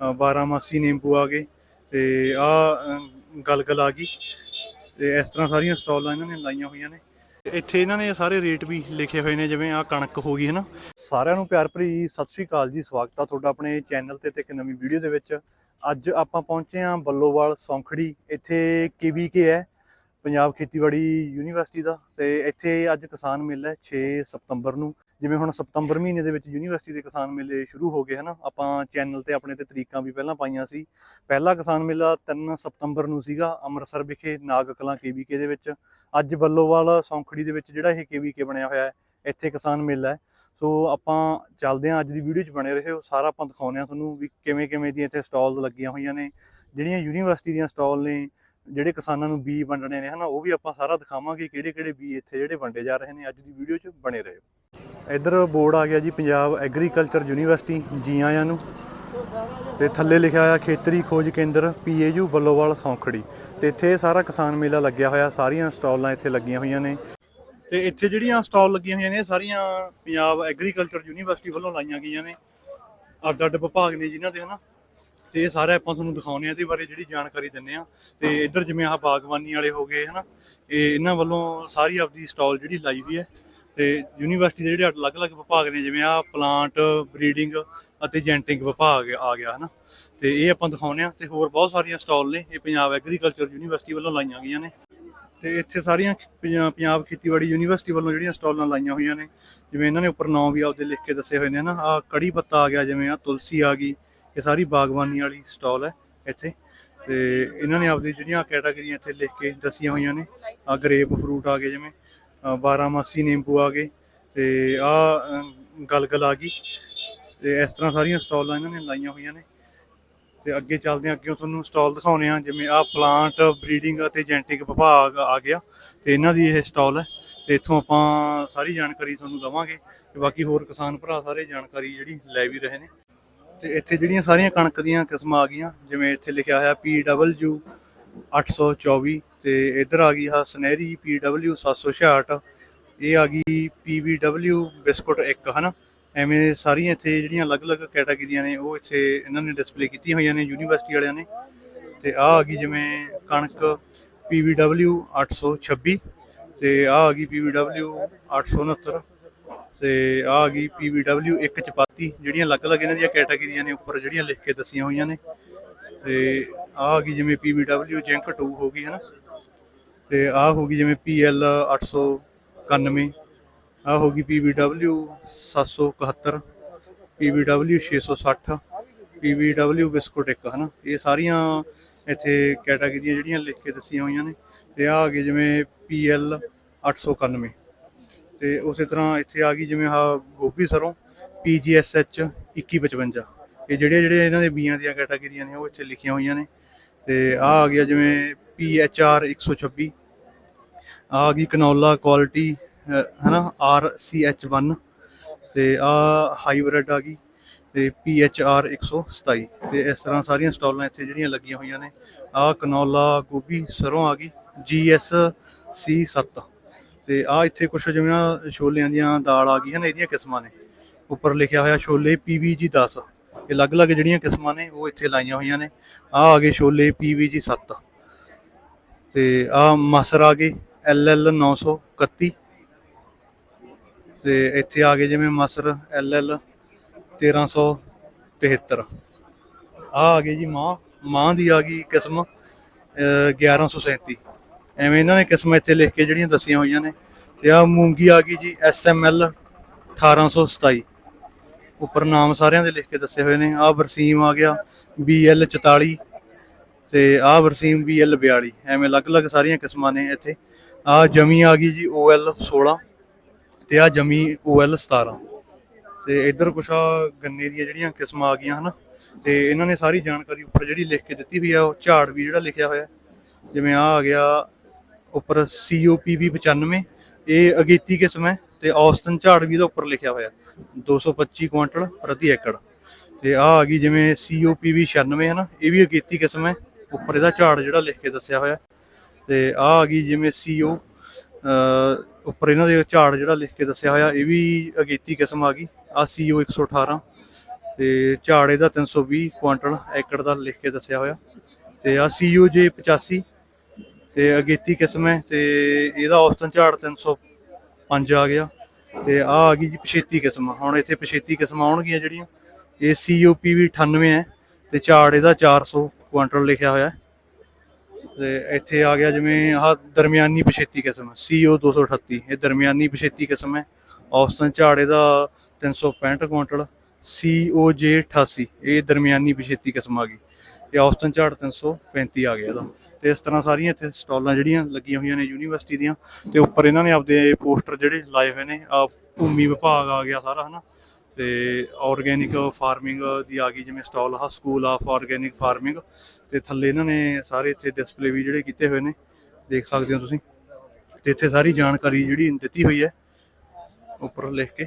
12 ਨਿੰਬੂ ਆ ਗਏ ਤੇ ਆ ਗਲਗਲ ਆ ਗਈ। ਤੇ ਇਸ ਤਰ੍ਹਾਂ ਸਾਰੀਆਂ ਸਟਾਲਾਂ ਇਹਨਾਂ ਨੇ ਲਾਈਆਂ ਹੋਈਆਂ ਨੇ। ਇੱਥੇ ਇਹਨਾਂ ਨੇ ਸਾਰੇ ਰੇਟ ਵੀ ਲਿਖੇ ਹੋਏ ਨੇ, ਜਿਵੇਂ ਆ ਕਣਕ ਹੋ ਗਈ ਹੈ ਨਾ ਸਾਰਿਆਂ ਨੂੰ ਪਿਆਰ ਭਰੀ ਸਤਿ ਸ੍ਰੀ ਅਕਾਲ ਜੀ, ਸਵਾਗਤ ਆ ਤੁਹਾਡਾ ਆਪਣੇ ਚੈਨਲ ਤੇ ਤੇ ਇੱਕ ਨਵੀਂ ਵੀਡੀਓ ਦੇ ਵਿੱਚ। ਅੱਜ ਆਪਾਂ ਪਹੁੰਚੇ ਆ ਬੱਲੋਵਾਲ ਸੌਂਖੜੀ, ਇੱਥੇ ਕੇਵੀਕੇ ਹੈ, ਪੰਜਾਬ ਖੇਤੀਬਾੜੀ ਯੂਨੀਵਰਸਿਟੀ ਦਾ। ਤੇ ਇੱਥੇ ਅੱਜ ਕਿਸਾਨ ਮੇਲਾ ਹੈ 6 ਸਤੰਬਰ ਨੂੰ। ਜਿਵੇਂ ਹੁਣ ਸਤੰਬਰ ਮਹੀਨੇ ਦੇ ਵਿੱਚ ਯੂਨੀਵਰਸਿਟੀ ਦੇ ਕਿਸਾਨ ਮੇਲੇ ਸ਼ੁਰੂ ਹੋ ਗਏ ਹਨਾ, ਆਪਾਂ ਚੈਨਲ ਤੇ ਆਪਣੇ ਤੇ ਤਰੀਕਾਂ ਵੀ ਪਹਿਲਾਂ ਪਾਈਆਂ ਸੀ। ਪਹਿਲਾ ਕਿਸਾਨ ਮੇਲਾ 3 ਸਤੰਬਰ ਨੂੰ ਸੀਗਾ, ਅੰਮ੍ਰਿਤਸਰ ਵਿਖੇ ਨਾਗ ਕਲਾਂ ਕੇਵੀਕੇ ਦੇ ਵਿੱਚ। ਅੱਜ ਬੱਲੋਵਾਲ ਸੌਂਖੜੀ ਦੇ ਵਿੱਚ ਜਿਹੜਾ ਇਹ ਕੇਵੀਕੇ ਬਣਿਆ ਹੋਇਆ ਹੈ, ਇੱਥੇ ਕਿਸਾਨ ਮੇਲਾ ਹੈ। ਸੋ ਆਪਾਂ ਚੱਲਦੇ ਹਾਂ ਅੱਜ ਦੀ ਵੀਡੀਓ 'ਚ ਬਣੇ ਰਹੋ, ਸਾਰਾ ਆਪਾਂ ਦਿਖਾਉਂਦੇ ਹਾਂ ਤੁਹਾਨੂੰ ਵੀ ਕਿਵੇਂ ਕਿਵੇਂ ਦੀਆਂ ਇੱਥੇ ਸਟਾਲ ਲੱਗੀਆਂ ਹੋਈਆਂ ਨੇ, ਜਿਹੜੀਆਂ ਯੂਨੀਵਰਸਿਟੀ ਦੀਆਂ ਸਟਾਲ ਨੇ ਜਿਹੜੇ ਕਿਸਾਨਾਂ ਨੂੰ ਬੀ ਵੰਡਣੇ ਨੇ ਹਨਾ, ਉਹ ਵੀ ਆਪਾਂ ਸਾਰਾ ਦਿਖਾਵਾਂਗੇ ਕਿਹੜੇ ਕਿਹੜੇ ਬੀ ਇੱਥੇ ਜਿਹੜੇ ਵੰਡੇ ਜਾ ਰਹੇ ਨੇ ਅੱਜ ਦੀ ਵੀਡੀਓ 'ਚ ਬਣੇ ਰਹੋ। ਇੱਧਰ ਬੋਰਡ ਆ ਗਿਆ ਜੀ, ਪੰਜਾਬ ਐਗਰੀਕਲਚਰ ਯੂਨੀਵਰਸਿਟੀ ਜੀ ਆਇਆਂ ਨੂੰ। ਤੇ ਥੱਲੇ ਲਿਖਿਆ ਹੋਇਆ, ਖੇਤਰੀ ਖੋਜ ਕੇਂਦਰ, ਪੀਏਯੂ ਬੱਲੋਵਾਲ ਸੌਂਖੜੀ। ਤੇ ਇੱਥੇ ਸਾਰਾ ਕਿਸਾਨ ਮੇਲਾ ਲੱਗਿਆ ਹੋਇਆ, ਸਾਰੀਆਂ ਸਟਾਲਾਂ ਇੱਥੇ ਲੱਗੀਆਂ ਹੋਈਆਂ ਨੇ। ਤੇ ਇੱਥੇ ਜਿਹੜੀਆਂ ਸਟਾਲ ਲੱਗੀਆਂ ਹੋਈਆਂ ਨੇ ਸਾਰੀਆਂ ਪੰਜਾਬ ਐਗਰੀਕਲਚਰ ਯੂਨੀਵਰਸਿਟੀ ਵੱਲੋਂ ਲਾਈਆਂ ਗਈਆਂ ਨੇ। ਅੱਡ ਅੱਡ ਵਿਭਾਗ ਨੇ ਜਿਨ੍ਹਾਂ ਦੇ, ਹਨਾ। ਤੇ ਇਹ ਸਾਰੇ ਆਪਾਂ ਤੁਹਾਨੂੰ ਦਿਖਾਉਣੇ ਆ ਇਹਦੇ ਬਾਰੇ ਜਿਹੜੀ ਜਾਣਕਾਰੀ ਦਿੰਨੇ ਆ ਤੇ ਇੱਧਰ ਜਿਵੇਂ ਆਹ ਬਾਗਬਾਨੀ ਵਾਲੇ ਹੋ ਗਏ, ਹਨਾ। ਇਹ ਇਹਨਾਂ ਵੱਲੋਂ ਸਾਰੀ ਆਪਦੀ ਸਟਾਲ ਜਿਹੜੀ ਲਾਈ ਵੀ ਹੈ। ਤੇ ਯੂਨੀਵਰਸਿਟੀ ਦੇ ਜਿਹੜੇ ਅਲੱਗ-ਅਲੱਗ ਵਿਭਾਗ ਨੇ, ਜਿਵੇਂ ਆ ਪਲਾਂਟ, ਬਰੀਡਿੰਗ ਅਤੇ ਜੈਂਟਿੰਗ ਵਿਭਾਗ ਆ ਗਿਆ, ਹਨਾ। ਤੇ ਇਹ ਆਪਾਂ ਦਿਖਾਉਨੇ ਆ ਤੇ ਹੋਰ ਬਹੁਤ ਸਾਰੀਆਂ ਸਟਾਲ ਨੇ। ਇਹ ਪੰਜਾਬ ਐਗਰੀਕਲਚਰ ਯੂਨੀਵਰਸਿਟੀ ਵੱਲੋਂ ਲਾਈਆਂ ਗਈਆਂ ਨੇ। ਤੇ ਇੱਥੇ ਸਾਰੀਆਂ ਪੰਜਾਬ ਖੇਤੀਬਾੜੀ ਯੂਨੀਵਰਸਿਟੀ ਵੱਲੋਂ ਜਿਹੜੀਆਂ ਸਟਾਲਾਂ ਲਾਈਆਂ ਹੋਈਆਂ ਨੇ। ਜਿਵੇਂ ਇਹਨਾਂ ਨੇ ਉੱਪਰ ਨਾਂ ਵੀ ਆਪਦੇ ਲਿਖ ਕੇ ਦੱਸੇ ਹੋਏ ਨੇ ਨਾ ਆ ਕੜੀ ਪੱਤਾ ਆ ਗਿਆ, ਜਿਵੇਂ ਆ ਤੁਲਸੀ ਆ ਗਈ ਇਹ ਸਾਰੀ ਬਾਗਬਾਨੀ ਵਾਲੀ ਸਟਾਲ ਹੈ ਇੱਥੇ। ਤੇ ਇਹਨਾਂ ਨੇ ਆਪਦੀ ਜਿਹੜੀਆਂ ਕੈਟਾਗਰੀਆਂ ਇੱਥੇ ਲਿਖ ਕੇ ਦੱਸੀਆਂ ਹੋਈਆਂ ਨੇ। ਆ ਗ੍ਰੇਪ ਫਰੂਟ ਆ ਗਏ ਜਿਵੇਂ 12 ਮਾਸੀ ਨਿੰਬੂ ਆ ਗਏ ਤੇ ਆ ਗਲਗਲ ਆ ਗਈ। ਤੇ ਇਸ ਤਰ੍ਹਾਂ ਸਾਰੀਆਂ ਸਟਾਲਾਂ ਇਹਨਾਂ ਨੇ ਲਾਈਆਂ ਹੋਈਆਂ ਨੇ। ਤੇ ਅੱਗੇ ਚੱਲਦੇ ਹਾਂ, ਅੱਗੇ ਤੁਹਾਨੂੰ ਸਟਾਲ ਦਿਖਾਉਨੇ ਆ ਜਿਵੇਂ ਆ ਪਲਾਂਟ ਬਰੀਡਿੰਗ ਅਤੇ ਜੈਨੇਟਿਕ ਵਿਭਾਗ ਆ ਗਿਆ। ਤੇ ਇਹਨਾਂ ਦੀ ਇਹ ਸਟਾਲ ਹੈ। ਤੇ ਇੱਥੋਂ ਆਪਾਂ ਸਾਰੀ ਜਾਣਕਾਰੀ ਤੁਹਾਨੂੰ ਦਵਾਂਗੇ। ਤੇ ਬਾਕੀ ਹੋਰ ਕਿਸਾਨ ਭਰਾ ਸਾਰੇ ਜਾਣਕਾਰੀ ਜਿਹੜੀ ਲੈ ਵੀ ਰਹੇ ਨੇ। ਤੇ ਇੱਥੇ ਜਿਹੜੀਆਂ ਸਾਰੀਆਂ ਕਣਕ ਦੀਆਂ ਕਿਸਮਾਂ ਆ ਗਈਆਂ, ਜਿਵੇਂ ਇੱਥੇ ਲਿਖਿਆ ਹੋਇਆ PW 824 ਤੇ ਇੱਧਰ ਆ ਗਈ ਆ ਸੁਨਹਿਰੀ PW 766 ਇਹ ਆ ਗਈ PBW ਬਿਸਕੁਟ 1 ਹਨਾ? ਐਵੇਂ ਸਾਰੀਆਂ ਇੱਥੇ ਜਿਹੜੀਆਂ ਅਲੱਗ-ਅਲੱਗ ਕੈਟਾਗਰੀਆਂ ਨੇ, ਉਹ ਇੱਥੇ ਇਹਨਾਂ ਨੇ ਡਿਸਪਲੇ ਕੀਤੀਆਂ ਹੋਈਆਂ ਨੇ, ਯੂਨੀਵਰਸਿਟੀ ਵਾਲਿਆਂ ਨੇ। ਤੇ ਆ ਆ ਗਈ ਜਿਵੇਂ ਕਣਕ PBW 826 ਤੇ ਆ ਆ ਗਈ PBW 869 ਤੇ ਆ ਆ ਗਈ PBW ਇੱਕ ਚਪਾਤੀ, ਜਿਹੜੀਆਂ ਅਲੱਗ-ਅਲੱਗ ਇਹਨਾਂ ਦੀਆਂ ਕੈਟਾਗਰੀਆਂ ਨੇ ਉੱਪਰ ਜਿਹੜੀਆਂ ਲਿਖ ਕੇ ਦੱਸੀਆਂ ਹੋਈਆਂ ਨੇ। ਤੇ ਆ ਆ ਗਈ ਜਿਵੇਂ PBW ਜੈਂਕ 2 ਹੋ ਗਈ, ਹਨਾ? ਤੇ ਆ ਹੋ ਗਈ ਜਿਵੇਂ PL 891 ਆ ਹੋ ਗਈ PBW 771 PBW 660 PBW ਬਿਸਕੁਟ ਇੱਕ, ਹਨਾ? ਇਹ ਸਾਰੀਆਂ ਇੱਥੇ ਕੈਟਾਗਰੀਆਂ ਜਿਹੜੀਆਂ ਲਿਖ ਕੇ ਦੱਸੀਆਂ ਹੋਈਆਂ ਨੇ। ਤੇ ਆ ਆ ਗਏ ਜਿਵੇਂ PL 891 ਤੇ ਉਸੇ ਤਰ੍ਹਾਂ ਇੱਥੇ ਆ ਗਈ ਜਿਵੇਂ ਆ ਗੋਭੀ ਸਰੋਂ PGSH 2155 ਇਹ ਜਿਹੜੇ ਜਿਹੜੇ ਇਹਨਾਂ ਦੇ ਬੀਆਂ ਦੀਆਂ ਕੈਟਾਗਰੀਆਂ ਨੇ, ਉਹ ਇੱਥੇ ਲਿਖੀਆਂ ਹੋਈਆਂ ਨੇ। ਤੇ ਆ ਆ ਗਿਆ ਜਿਵੇਂ PHR 126 ਆ ਆ ਗਈ ਕਨੌਲਾ ਕੁਆਲਿਟੀ ਹਨਾ RCH1 ਤੇ ਆ ਹਾਈਬ੍ਰਿਡ ਆ ਗਈ, ਤੇ PHR 127 ਤੇ ਇਸ ਤਰ੍ਹਾਂ ਸਾਰੀਆਂ ਸਟਾਲਾਂ ਇੱਥੇ ਜਿਹੜੀਆਂ ਲੱਗੀਆਂ ਹੋਈਆਂ ਨੇ। ਆ ਕਨੌਲਾ ਗੋਭੀ ਸਰੋਂ ਆ ਗਈ GSC 7 ਤੇ ਆ ਇੱਥੇ ਕੁਝ ਜਿਵੇਂ ਆਹ ਛੋਲਿਆਂ ਦੀਆਂ ਦਾਲ ਆ ਗਈ ਹਨ ਇਹਦੀਆਂ ਕਿਸਮਾਂ ਨੇ। ਉੱਪਰ ਲਿਖਿਆ ਹੋਇਆ ਛੋਲੇ PVG 10 ਇਹ ਅਲੱਗ-ਅਲੱਗ ਜਿਹੜੀਆਂ ਕਿਸਮਾਂ ਨੇ, ਉਹ ਇੱਥੇ ਲਾਈਆਂ ਹੋਈਆਂ ਨੇ। ਆ ਆ ਗਏ ਛੋਲੇ PVG 7 ਤੇ ਆ ਮਸਰ ਆ ਗਏ LL 931 ਤੇ ਇੱਥੇ ਆ ਗਏ ਜਿਵੇਂ ਮਸਰ LL 1373 ਆ ਆ ਗਏ ਜੀ ਮਾਂ ਮਾਂ ਦੀ ਆ ਗਈ ਕਿਸਮ, ਅਹ 1137 ਐਵੇਂ ਇਹਨਾਂ ਨੇ ਕਿਸਮਾਂ ਇੱਥੇ ਲਿਖ ਕੇ ਜਿਹੜੀਆਂ ਦੱਸੀਆਂ ਹੋਈਆਂ ਨੇ। ਤੇ ਆ ਮੂੰਗੀ ਆ ਗਈ ਜੀ SML 1827 ਉੱਪਰ ਨਾਮ ਸਾਰਿਆਂ ਦੇ ਲਿਖ ਕੇ ਦੱਸੇ ਹੋਏ ਨੇ। ਆ ਬਰਸੀਮ ਆ ਗਿਆ BL 44 ਤੇ ਆ ਬਰਸੀਮ BL 42 ਐਵੇਂ ਅਲੱਗ-ਅਲੱਗ ਸਾਰੀਆਂ ਕਿਸਮਾਂ ਨੇ ਇੱਥੇ। ਆ ਜਮੀ ਆ ਗਈ ਜੀ OL 16 ਤੇ ਆ ਜਮੀ OL 17 ਤੇ ਇੱਧਰ ਕੁਛ ਆ ਗੰਨੇ ਦੀਆਂ ਜਿਹੜੀਆਂ ਕਿਸਮਾਂ ਆ ਗਈਆਂ, ਹਨਾ। ਤੇ ਇਹਨਾਂ ਨੇ ਸਾਰੀ ਜਾਣਕਾਰੀ ਉੱਪਰ ਜਿਹੜੀ ਲਿਖ ਕੇ ਦਿੱਤੀ ਹੋਈ ਆ, ਉਹ ਝਾੜ ਵੀ ਜਿਹੜਾ ਲਿਖਿਆ ਹੋਇਆ। ਜਿਵੇਂ ਆ ਆ ਗਿਆ ਉੱਪਰ COPB 95 ਇਹ ਅਗੇਤੀ ਕਿਸਮ ਹੈ ਤੇ ਔਸਤਨ ਝਾੜ ਵੀ ਇਹਦਾ ਉੱਪਰ ਲਿਖਿਆ ਹੋਇਆ। 225 ਕੁਇੰਟਲ ਪ੍ਰਤੀ ਏਕੜ। ਤੇ ਆ ਆ ਗਈ ਜਿਵੇਂ COPB 96 ਹੈ ਨਾ, ਇਹ ਵੀ ਅਗੇਤੀ ਕਿਸਮ ਹੈ। ਉੱਪਰ ਇਹਦਾ ਝਾੜ ਜਿਹੜਾ ਲਿਖ ਕੇ ਦੱਸਿਆ ਹੋਇਆ। ਤੇ ਆ ਆ ਗਈ ਜਿਵੇਂ CO ਅ ਉੱਪਰ ਇਹਨਾਂ ਦੇ ਝਾੜ ਜਿਹੜਾ ਲਿਖ ਕੇ ਦੱਸਿਆ ਹੋਇਆ, ਇਹ ਵੀ ਅਗੇਤੀ ਕਿਸਮ ਆ ਗਈ। ਆ CO 118 ਤੇ ਝਾੜ ਇਹਦਾ 320 ਕੁਇੰਟਲ ਏਕੜ ਦਾ ਲਿਖ ਕੇ ਦੱਸਿਆ ਹੋਇਆ। ਤੇ ਆ ਜੇ 85 ਤੇ ਅਗੇਤੀ ਕਿਸਮ ਹੈ ਤੇ ਇਹਦਾ ਔਸਤਨ ਝਾੜ 305 ਆ ਗਿਆ ਤੇ ਆ ਆ ਗਈ ਜੀ ਪਛੇਤੀ ਕਿਸਮ। ਹੁਣ ਇੱਥੇ ਪਛੇਤੀ ਕਿਸਮਾਂ ਆਉਣਗੀਆਂ ਜਿਹੜੀਆਂ, ਇਹ COPV 98 ਹੈ ਤੇ ਝਾੜ ਇਹਦਾ 400 ਕੁਆਂਟਲ ਲਿਖਿਆ ਹੋਇਆ ਤੇ ਇੱਥੇ ਆ ਗਿਆ ਜਿਵੇਂ ਆਹ ਦਰਮਿਆਨੀ ਪਛੇਤੀ ਕਿਸਮ CO 238 ਇਹ ਦਰਮਿਆਨੀ ਪਛੇਤੀ ਕਿਸਮ ਹੈ। ਔਸਤਨ ਝਾੜ ਇਹਦਾ 365 ਕੁਆਂਟਲ COJ 88 ਇਹ ਦਰਮਿਆਨੀ ਪਛੇਤੀ ਕਿਸਮ ਆ ਗਈ। ਇਹ ਔਸਤਨ ਝਾੜ 335 ਆ ਗਿਆ ਇਹਦਾ। ਤੇ ਇਸ ਤਰ੍ਹਾਂ ਸਾਰੀਆਂ ਇੱਥੇ ਸਟਾਲਾਂ ਜਿਹੜੀਆਂ ਲੱਗੀਆਂ ਹੋਈਆਂ ਨੇ ਯੂਨੀਵਰਸਿਟੀ ਦੀਆਂ ਤੇ ਉੱਪਰ ਇਹਨਾਂ ਨੇ ਆਪਦੇ ਪੋਸਟਰ ਜਿਹੜੇ ਲਾਏ ਹੋਏ ਨੇ, ਆ ਭੂਮੀ ਵਿਭਾਗ ਆ ਗਿਆ ਸਾਰਾ, ਹਨਾ? ਤੇ ਆਰਗੇਨਿਕ ਫਾਰਮਿੰਗ ਦੀ ਆ ਗਈ, ਜਿਵੇਂ ਸਟਾਲ ਆ ਸਕੂਲ ਆਫ ਆਰਗੇਨਿਕ ਫਾਰਮਿੰਗ ਤੇ ਥੱਲੇ ਇਹਨਾਂ ਨੇ ਸਾਰੇ ਇੱਥੇ ਡਿਸਪਲੇ ਵੀ ਜਿਹੜੇ ਕੀਤੇ ਹੋਏ ਨੇ, ਦੇਖ ਸਕਦੇ ਹੋ ਤੁਸੀਂ। ਤੇ ਇੱਥੇ ਸਾਰੀ ਜਾਣਕਾਰੀ ਜਿਹੜੀ ਦਿੱਤੀ ਹੋਈ ਹੈ, ਉੱਪਰ ਲਿਖ ਕੇ।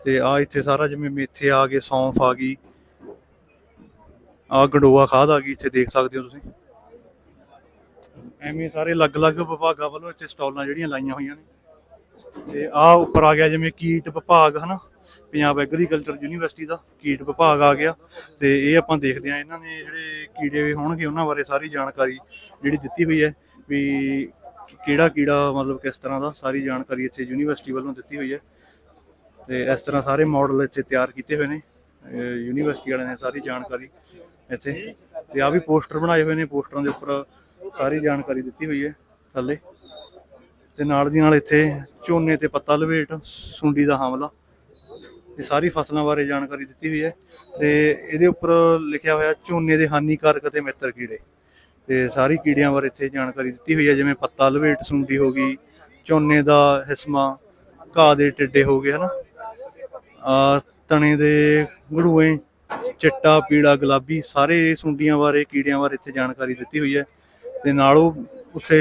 ਤੇ ਆ ਇੱਥੇ ਸਾਰਾ ਜਿਵੇਂ ਮੇਥੇ ਆ ਗਏ, ਸੌਂਫ ਆ ਗਈ ਆ ਗੰਡੋਆ ਖਾਦ ਆ ਗਈ, ਇੱਥੇ ਦੇਖ ਸਕਦੇ ਹੋ ਤੁਸੀਂ। ਐਵੇਂ ਸਾਰੇ ਅਲੱਗ-ਅਲੱਗ ਵਿਭਾਗਾਂ ਵੱਲੋਂ ਇੱਥੇ ਸਟਾਲਾਂ ਜਿਹੜੀਆਂ ਲਾਈਆਂ ਹੋਈਆਂ ਨੇ। ਤੇ ਆ ਉੱਪਰ ਆ ਗਿਆ ਜਿਵੇਂ ਕੀਟ ਵਿਭਾਗ, ਹਨਾ? ਪੰਜਾਬ ਐਗਰੀਕਲਚਰ ਯੂਨੀਵਰਸਿਟੀ ਦਾ ਕੀਟ ਵਿਭਾਗ ਆ ਗਿਆ। ਤੇ ਇਹ ਆਪਾਂ ਦੇਖਦੇ ਆ ਇਹਨਾਂ ਨੇ ਜਿਹੜੇ ਕੀੜੇ ਵੀ ਹੋਣਗੇ, ਉਹਨਾਂ ਬਾਰੇ ਸਾਰੀ ਜਾਣਕਾਰੀ ਜਿਹੜੀ ਦਿੱਤੀ ਹੋਈ ਹੈ ਵੀ ਕਿਹੜਾ ਕੀੜਾ ਮਤਲਬ ਕਿਸ ਤਰ੍ਹਾਂ ਦਾ ਸਾਰੀ ਜਾਣਕਾਰੀ ਇੱਥੇ ਯੂਨੀਵਰਸਿਟੀ ਵੱਲੋਂ ਦਿੱਤੀ ਹੋਈ ਹੈ। ਤੇ ਇਸ ਤਰ੍ਹਾਂ ਸਾਰੇ ਮਾਡਲ ਇੱਥੇ ਤਿਆਰ ਕੀਤੇ ਹੋਏ ਨੇ। ਯੂਨੀਵਰਸਿਟੀ ਵਾਲਿਆਂ ਨੇ ਸਾਰੀ ਜਾਣਕਾਰੀ ਇੱਥੇ। ਤੇ ਆ ਵੀ ਪੋਸਟਰ ਬਣਾਏ ਹੋਏ ਨੇ, ਪੋਸਟਰਾਂ ਦੇ ਉੱਪਰ ਸਾਰੀ ਜਾਣਕਾਰੀ ਦਿੱਤੀ ਹੋਈ ਹੈ ਥੱਲੇ। ਤੇ ਨਾਲ ਦੀ ਨਾਲ ਇੱਥੇ ਝੋਨੇ ਤੇ ਪੱਤਾ ਲਵੇਟ ਸੁੰਡੀ ਦਾ ਹਮਲਾ। ਇਹ ਸਾਰੀ ਫਸਲਾਂ ਬਾਰੇ ਜਾਣਕਾਰੀ ਦਿੱਤੀ ਹੋਈ ਹੈ। ਤੇ ਇਹਦੇ ਉੱਪਰ ਲਿਖਿਆ ਹੋਇਆ, ਝੋਨੇ ਦੇ ਹਾਨੀਕਾਰਕ ਅਤੇ ਮਿੱਤਰ ਕੀੜੇ। ਤੇ ਸਾਰੀ ਕੀੜਿਆਂ ਬਾਰੇ ਇੱਥੇ ਜਾਣਕਾਰੀ ਦਿੱਤੀ ਹੋਈ ਹੈ, ਜਿਵੇਂ ਪੱਤਾ ਲਵੇਟ ਸੁੰਡੀ ਹੋ ਗਈ, ਝੋਨੇ ਦਾ ਹਿਸਮਾ, ਘਾਹ ਦੇ ਟਿੱਡੇ ਹੋ ਗਏ, ਹਨਾ। ਆ ਤਣੇ ਦੇ ਗੜੂਏ ਚਿੱਟਾ, ਪੀਲਾ, ਗੁਲਾਬੀ ਸਾਰੇ ਸੁੰਡੀਆਂ ਬਾਰੇ, ਕੀੜਿਆਂ ਬਾਰੇ ਇੱਥੇ ਜਾਣਕਾਰੀ ਦਿੱਤੀ ਹੋਈ ਹੈ। ਤੇ ਨਾਲ ਉਹ ਉੱਥੇ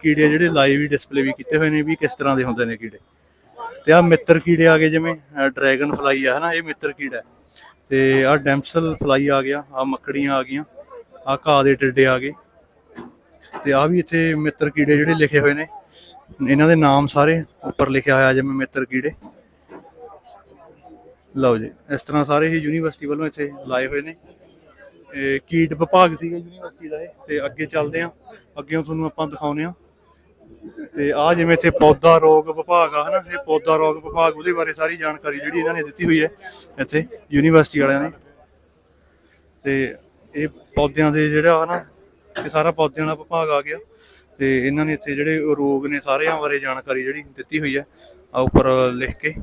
ਕੀੜੇ ਜਿਹੜੇ ਲਾਈਵ ਵੀ ਡਿਸਪਲੇ ਵੀ ਕੀਤੇ ਹੋਏ ਨੇ ਵੀ ਕਿਸ ਤਰ੍ਹਾਂ ਦੇ ਹੁੰਦੇ ਨੇ ਕੀੜੇ। ਤੇ ਆ ਮਿੱਤਰ ਕੀੜੇ ਆ ਗਏ ਜਿਵੇਂ ਡਰੈਗਨ ਫਲਾਈ ਆ, ਹਨਾ, ਇਹ ਮਿੱਤਰ ਕੀੜਾ ਤੇ ਆ ਡੈਂਪਸਲ ਫਲਾਈ ਆ ਗਿਆ ਆ ਮੱਕੜੀਆਂ ਆ ਗਈਆਂ ਆ ਘਾਹ ਦੇ ਟਿੱਡੇ ਆ ਗਏ। ਤੇ ਆ ਵੀ ਇੱਥੇ ਮਿੱਤਰ ਕੀੜੇ ਜਿਹੜੇ ਲਿਖੇ ਹੋਏ ਨੇ, ਇਹਨਾਂ ਦੇ ਨਾਮ ਸਾਰੇ ਉੱਪਰ ਲਿਖਿਆ ਹੋਇਆ ਜਿਵੇਂ ਮਿੱਤਰ ਕੀੜੇ। ਲਓ ਜੀ, ਇਸ ਤਰ੍ਹਾਂ ਸਾਰੇ ਹੀ ਯੂਨੀਵਰਸਿਟੀ ਵੱਲੋਂ ਇੱਥੇ ਲਾਏ ਹੋਏ ਨੇ। ਇਹ ਕੀਟ ਵਿਭਾਗ ਸੀਗਾ ਯੂਨੀਵਰਸਿਟੀ ਦਾ ਇਹ, ਤੇ ਅੱਗੇ ਚੱਲਦੇ ਆ ਅੱਗੇ ਤੁਹਾਨੂੰ ਆਪਾਂ ਦਿਖਾਉਨੇ ਆ ਤੇ ਆ ਜਿਵੇਂ ਇੱਥੇ ਪੌਦਾ ਰੋਗ ਵਿਭਾਗ ਆ, ਹਨਾ? ਇਹ ਪੌਦਾ ਰੋਗ ਵਿਭਾਗ ਉਹਦੇ ਬਾਰੇ ਸਾਰੀ ਜਾਣਕਾਰੀ ਜਿਹੜੀ ਇਹਨਾਂ ਨੇ ਦਿੱਤੀ ਹੋਈ ਹੈ ਇੱਥੇ ਯੂਨੀਵਰਸਿਟੀ ਵਾਲਿਆਂ ਨੇ। ਤੇ ਇਹ ਪੌਦਿਆਂ ਦੇ ਜਿਹੜਾ, ਹਨਾ? ਇਹ ਸਾਰਾ ਪੌਦਿਆਂ ਦਾ ਵਿਭਾਗ ਆ ਗਿਆ। ਤੇ ਇਹਨਾਂ ਨੇ ਇੱਥੇ ਜਿਹੜੇ ਰੋਗ ਨੇ ਸਾਰਿਆਂ ਬਾਰੇ ਜਾਣਕਾਰੀ ਜਿਹੜੀ ਦਿੱਤੀ ਹੋਈ ਹੈ ਆ ਉੱਪਰ ਲਿਖ ਕੇ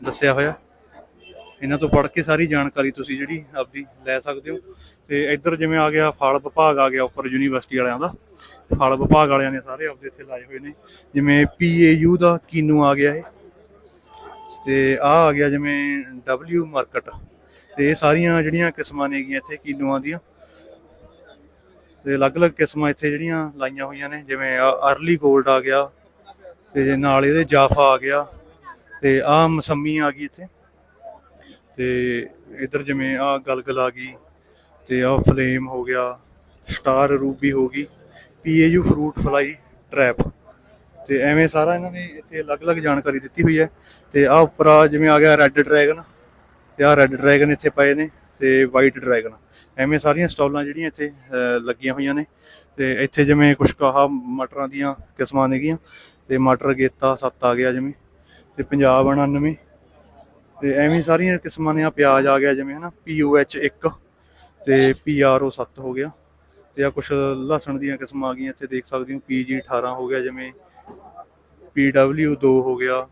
ਦੱਸਿਆ ਹੋਇਆ। ਇਹਨਾਂ ਤੋਂ ਪੜ੍ਹ ਕੇ ਸਾਰੀ ਜਾਣਕਾਰੀ ਤੁਸੀਂ ਜਿਹੜੀ ਆਪਦੀ ਲੈ ਸਕਦੇ ਹੋ। ਤੇ ਇੱਧਰ ਜਿਵੇਂ ਆ ਗਿਆ, ਫਲ ਵਿਭਾਗ ਆ ਗਿਆ ਉੱਪਰ ਯੂਨੀਵਰਸਿਟੀ ਵਾਲਿਆਂ ਦਾ। ਫਲ ਵਿਭਾਗ ਵਾਲਿਆਂ ਨੇ ਸਾਰੇ ਆਪਦੇ ਇੱਥੇ ਲਾਏ ਹੋਏ ਨੇ। ਜਿਵੇਂ ਪੀਏਯੂ ਦਾ ਕੀਨੂ ਆ ਗਿਆ ਇਹ। ਤੇ ਆ ਆ ਗਿਆ ਜਿਵੇਂ ਡਬਲਯੂ ਮਾਰਕਟ। ਤੇ ਇਹ ਸਾਰੀਆਂ ਜਿਹੜੀਆਂ ਕਿਸਮਾਂ ਨੇ ਗੀਆਂ ਇੱਥੇ ਕੀਨੂਆਂ ਦੀਆਂ। ਤੇ ਅਲੱਗ-ਅਲੱਗ ਕਿਸਮਾਂ ਇੱਥੇ ਜਿਹੜੀਆਂ ਲਾਈਆਂ ਹੋਈਆਂ ਨੇ। ਜਿਵੇਂ ਅਰਲੀ 골ਡ ਆ ਗਿਆ। ਤੇ ਨਾਲ ਇਹਦੇ ਜਾਫਾ ਆ ਗਿਆ। ਤੇ ਆ ਮਸੰਮੀ ਆ ਗਈ ਇੱਥੇ। ਤੇ ਇਧਰ ਜਿਵੇਂ ਆ ਗਲਗਲ ਆ ਗਈ ਤੇ ਆ ਫਲੇਮ ਹੋ ਗਿਆ, ਸਟਾਰ ਰੂਬੀ ਹੋ ਗਈ, ਪੀਏਯੂ ਫਰੂਟ ਫਲਾਈ ਟ੍ਰੈਪ ਤੇ ਐਵੇਂ ਸਾਰਾ ਇਹਨਾਂ ਨੇ ਇੱਥੇ ਅਲੱਗ-ਅਲੱਗ ਜਾਣਕਾਰੀ ਦਿੱਤੀ ਹੋਈ ਹੈ ਤੇ ਆ ਉੱਪਰ ਆ ਜਿਵੇਂ ਆ ਗਿਆ ਰੈੱਡ ਡਰੈਗਨ ਤੇ ਆ ਰੈੱਡ ਡਰੈਗਨ ਇੱਥੇ ਪਏ ਨੇ ਤੇ ਵਾਈਟ ਡਰੈਗਨ, ਐਵੇਂ ਸਾਰੀਆਂ ਸਟਾਲਾਂ ਜਿਹੜੀਆਂ ਇੱਥੇ ਲੱਗੀਆਂ ਹੋਈਆਂ ਨੇ ਤੇ ਇੱਥੇ ਜਿਵੇਂ ਕੁਛ ਕਾਹ ਮਟਰਾਂ ਦੀਆਂ ਕਿਸਮਾਂ ਨੇਗੀਆਂ ਤੇ ਮਟਰ ਗੇਤਾ ਸੱਤ ਆ ਗਿਆ ਜਿਵੇਂ ਤੇ ਪੰਜਾਬ 99 ਤੇ ਐਵੇਂ ਸਾਰੀਆਂ ਕਿਸਮਾਂ ਨੇ ਆ ਪਿਆਜ਼ ਆ ਗਿਆ, ਜਿਵੇਂ ਹਨਾ POH 1 ਤੇ PRO 7 ਹੋ ਗਿਆ। ਤੇ ਆ ਕੁਛ ਲਸਣ ਦੀਆਂ ਕਿਸਮਾਂ ਆ ਗਈਆਂ, ਇੱਥੇ ਦੇਖ ਸਕਦੇ ਹੋ PG 18 ਹੋ ਗਿਆ, ਜਿਵੇਂ PW 2 ਹੋ ਗਿਆ।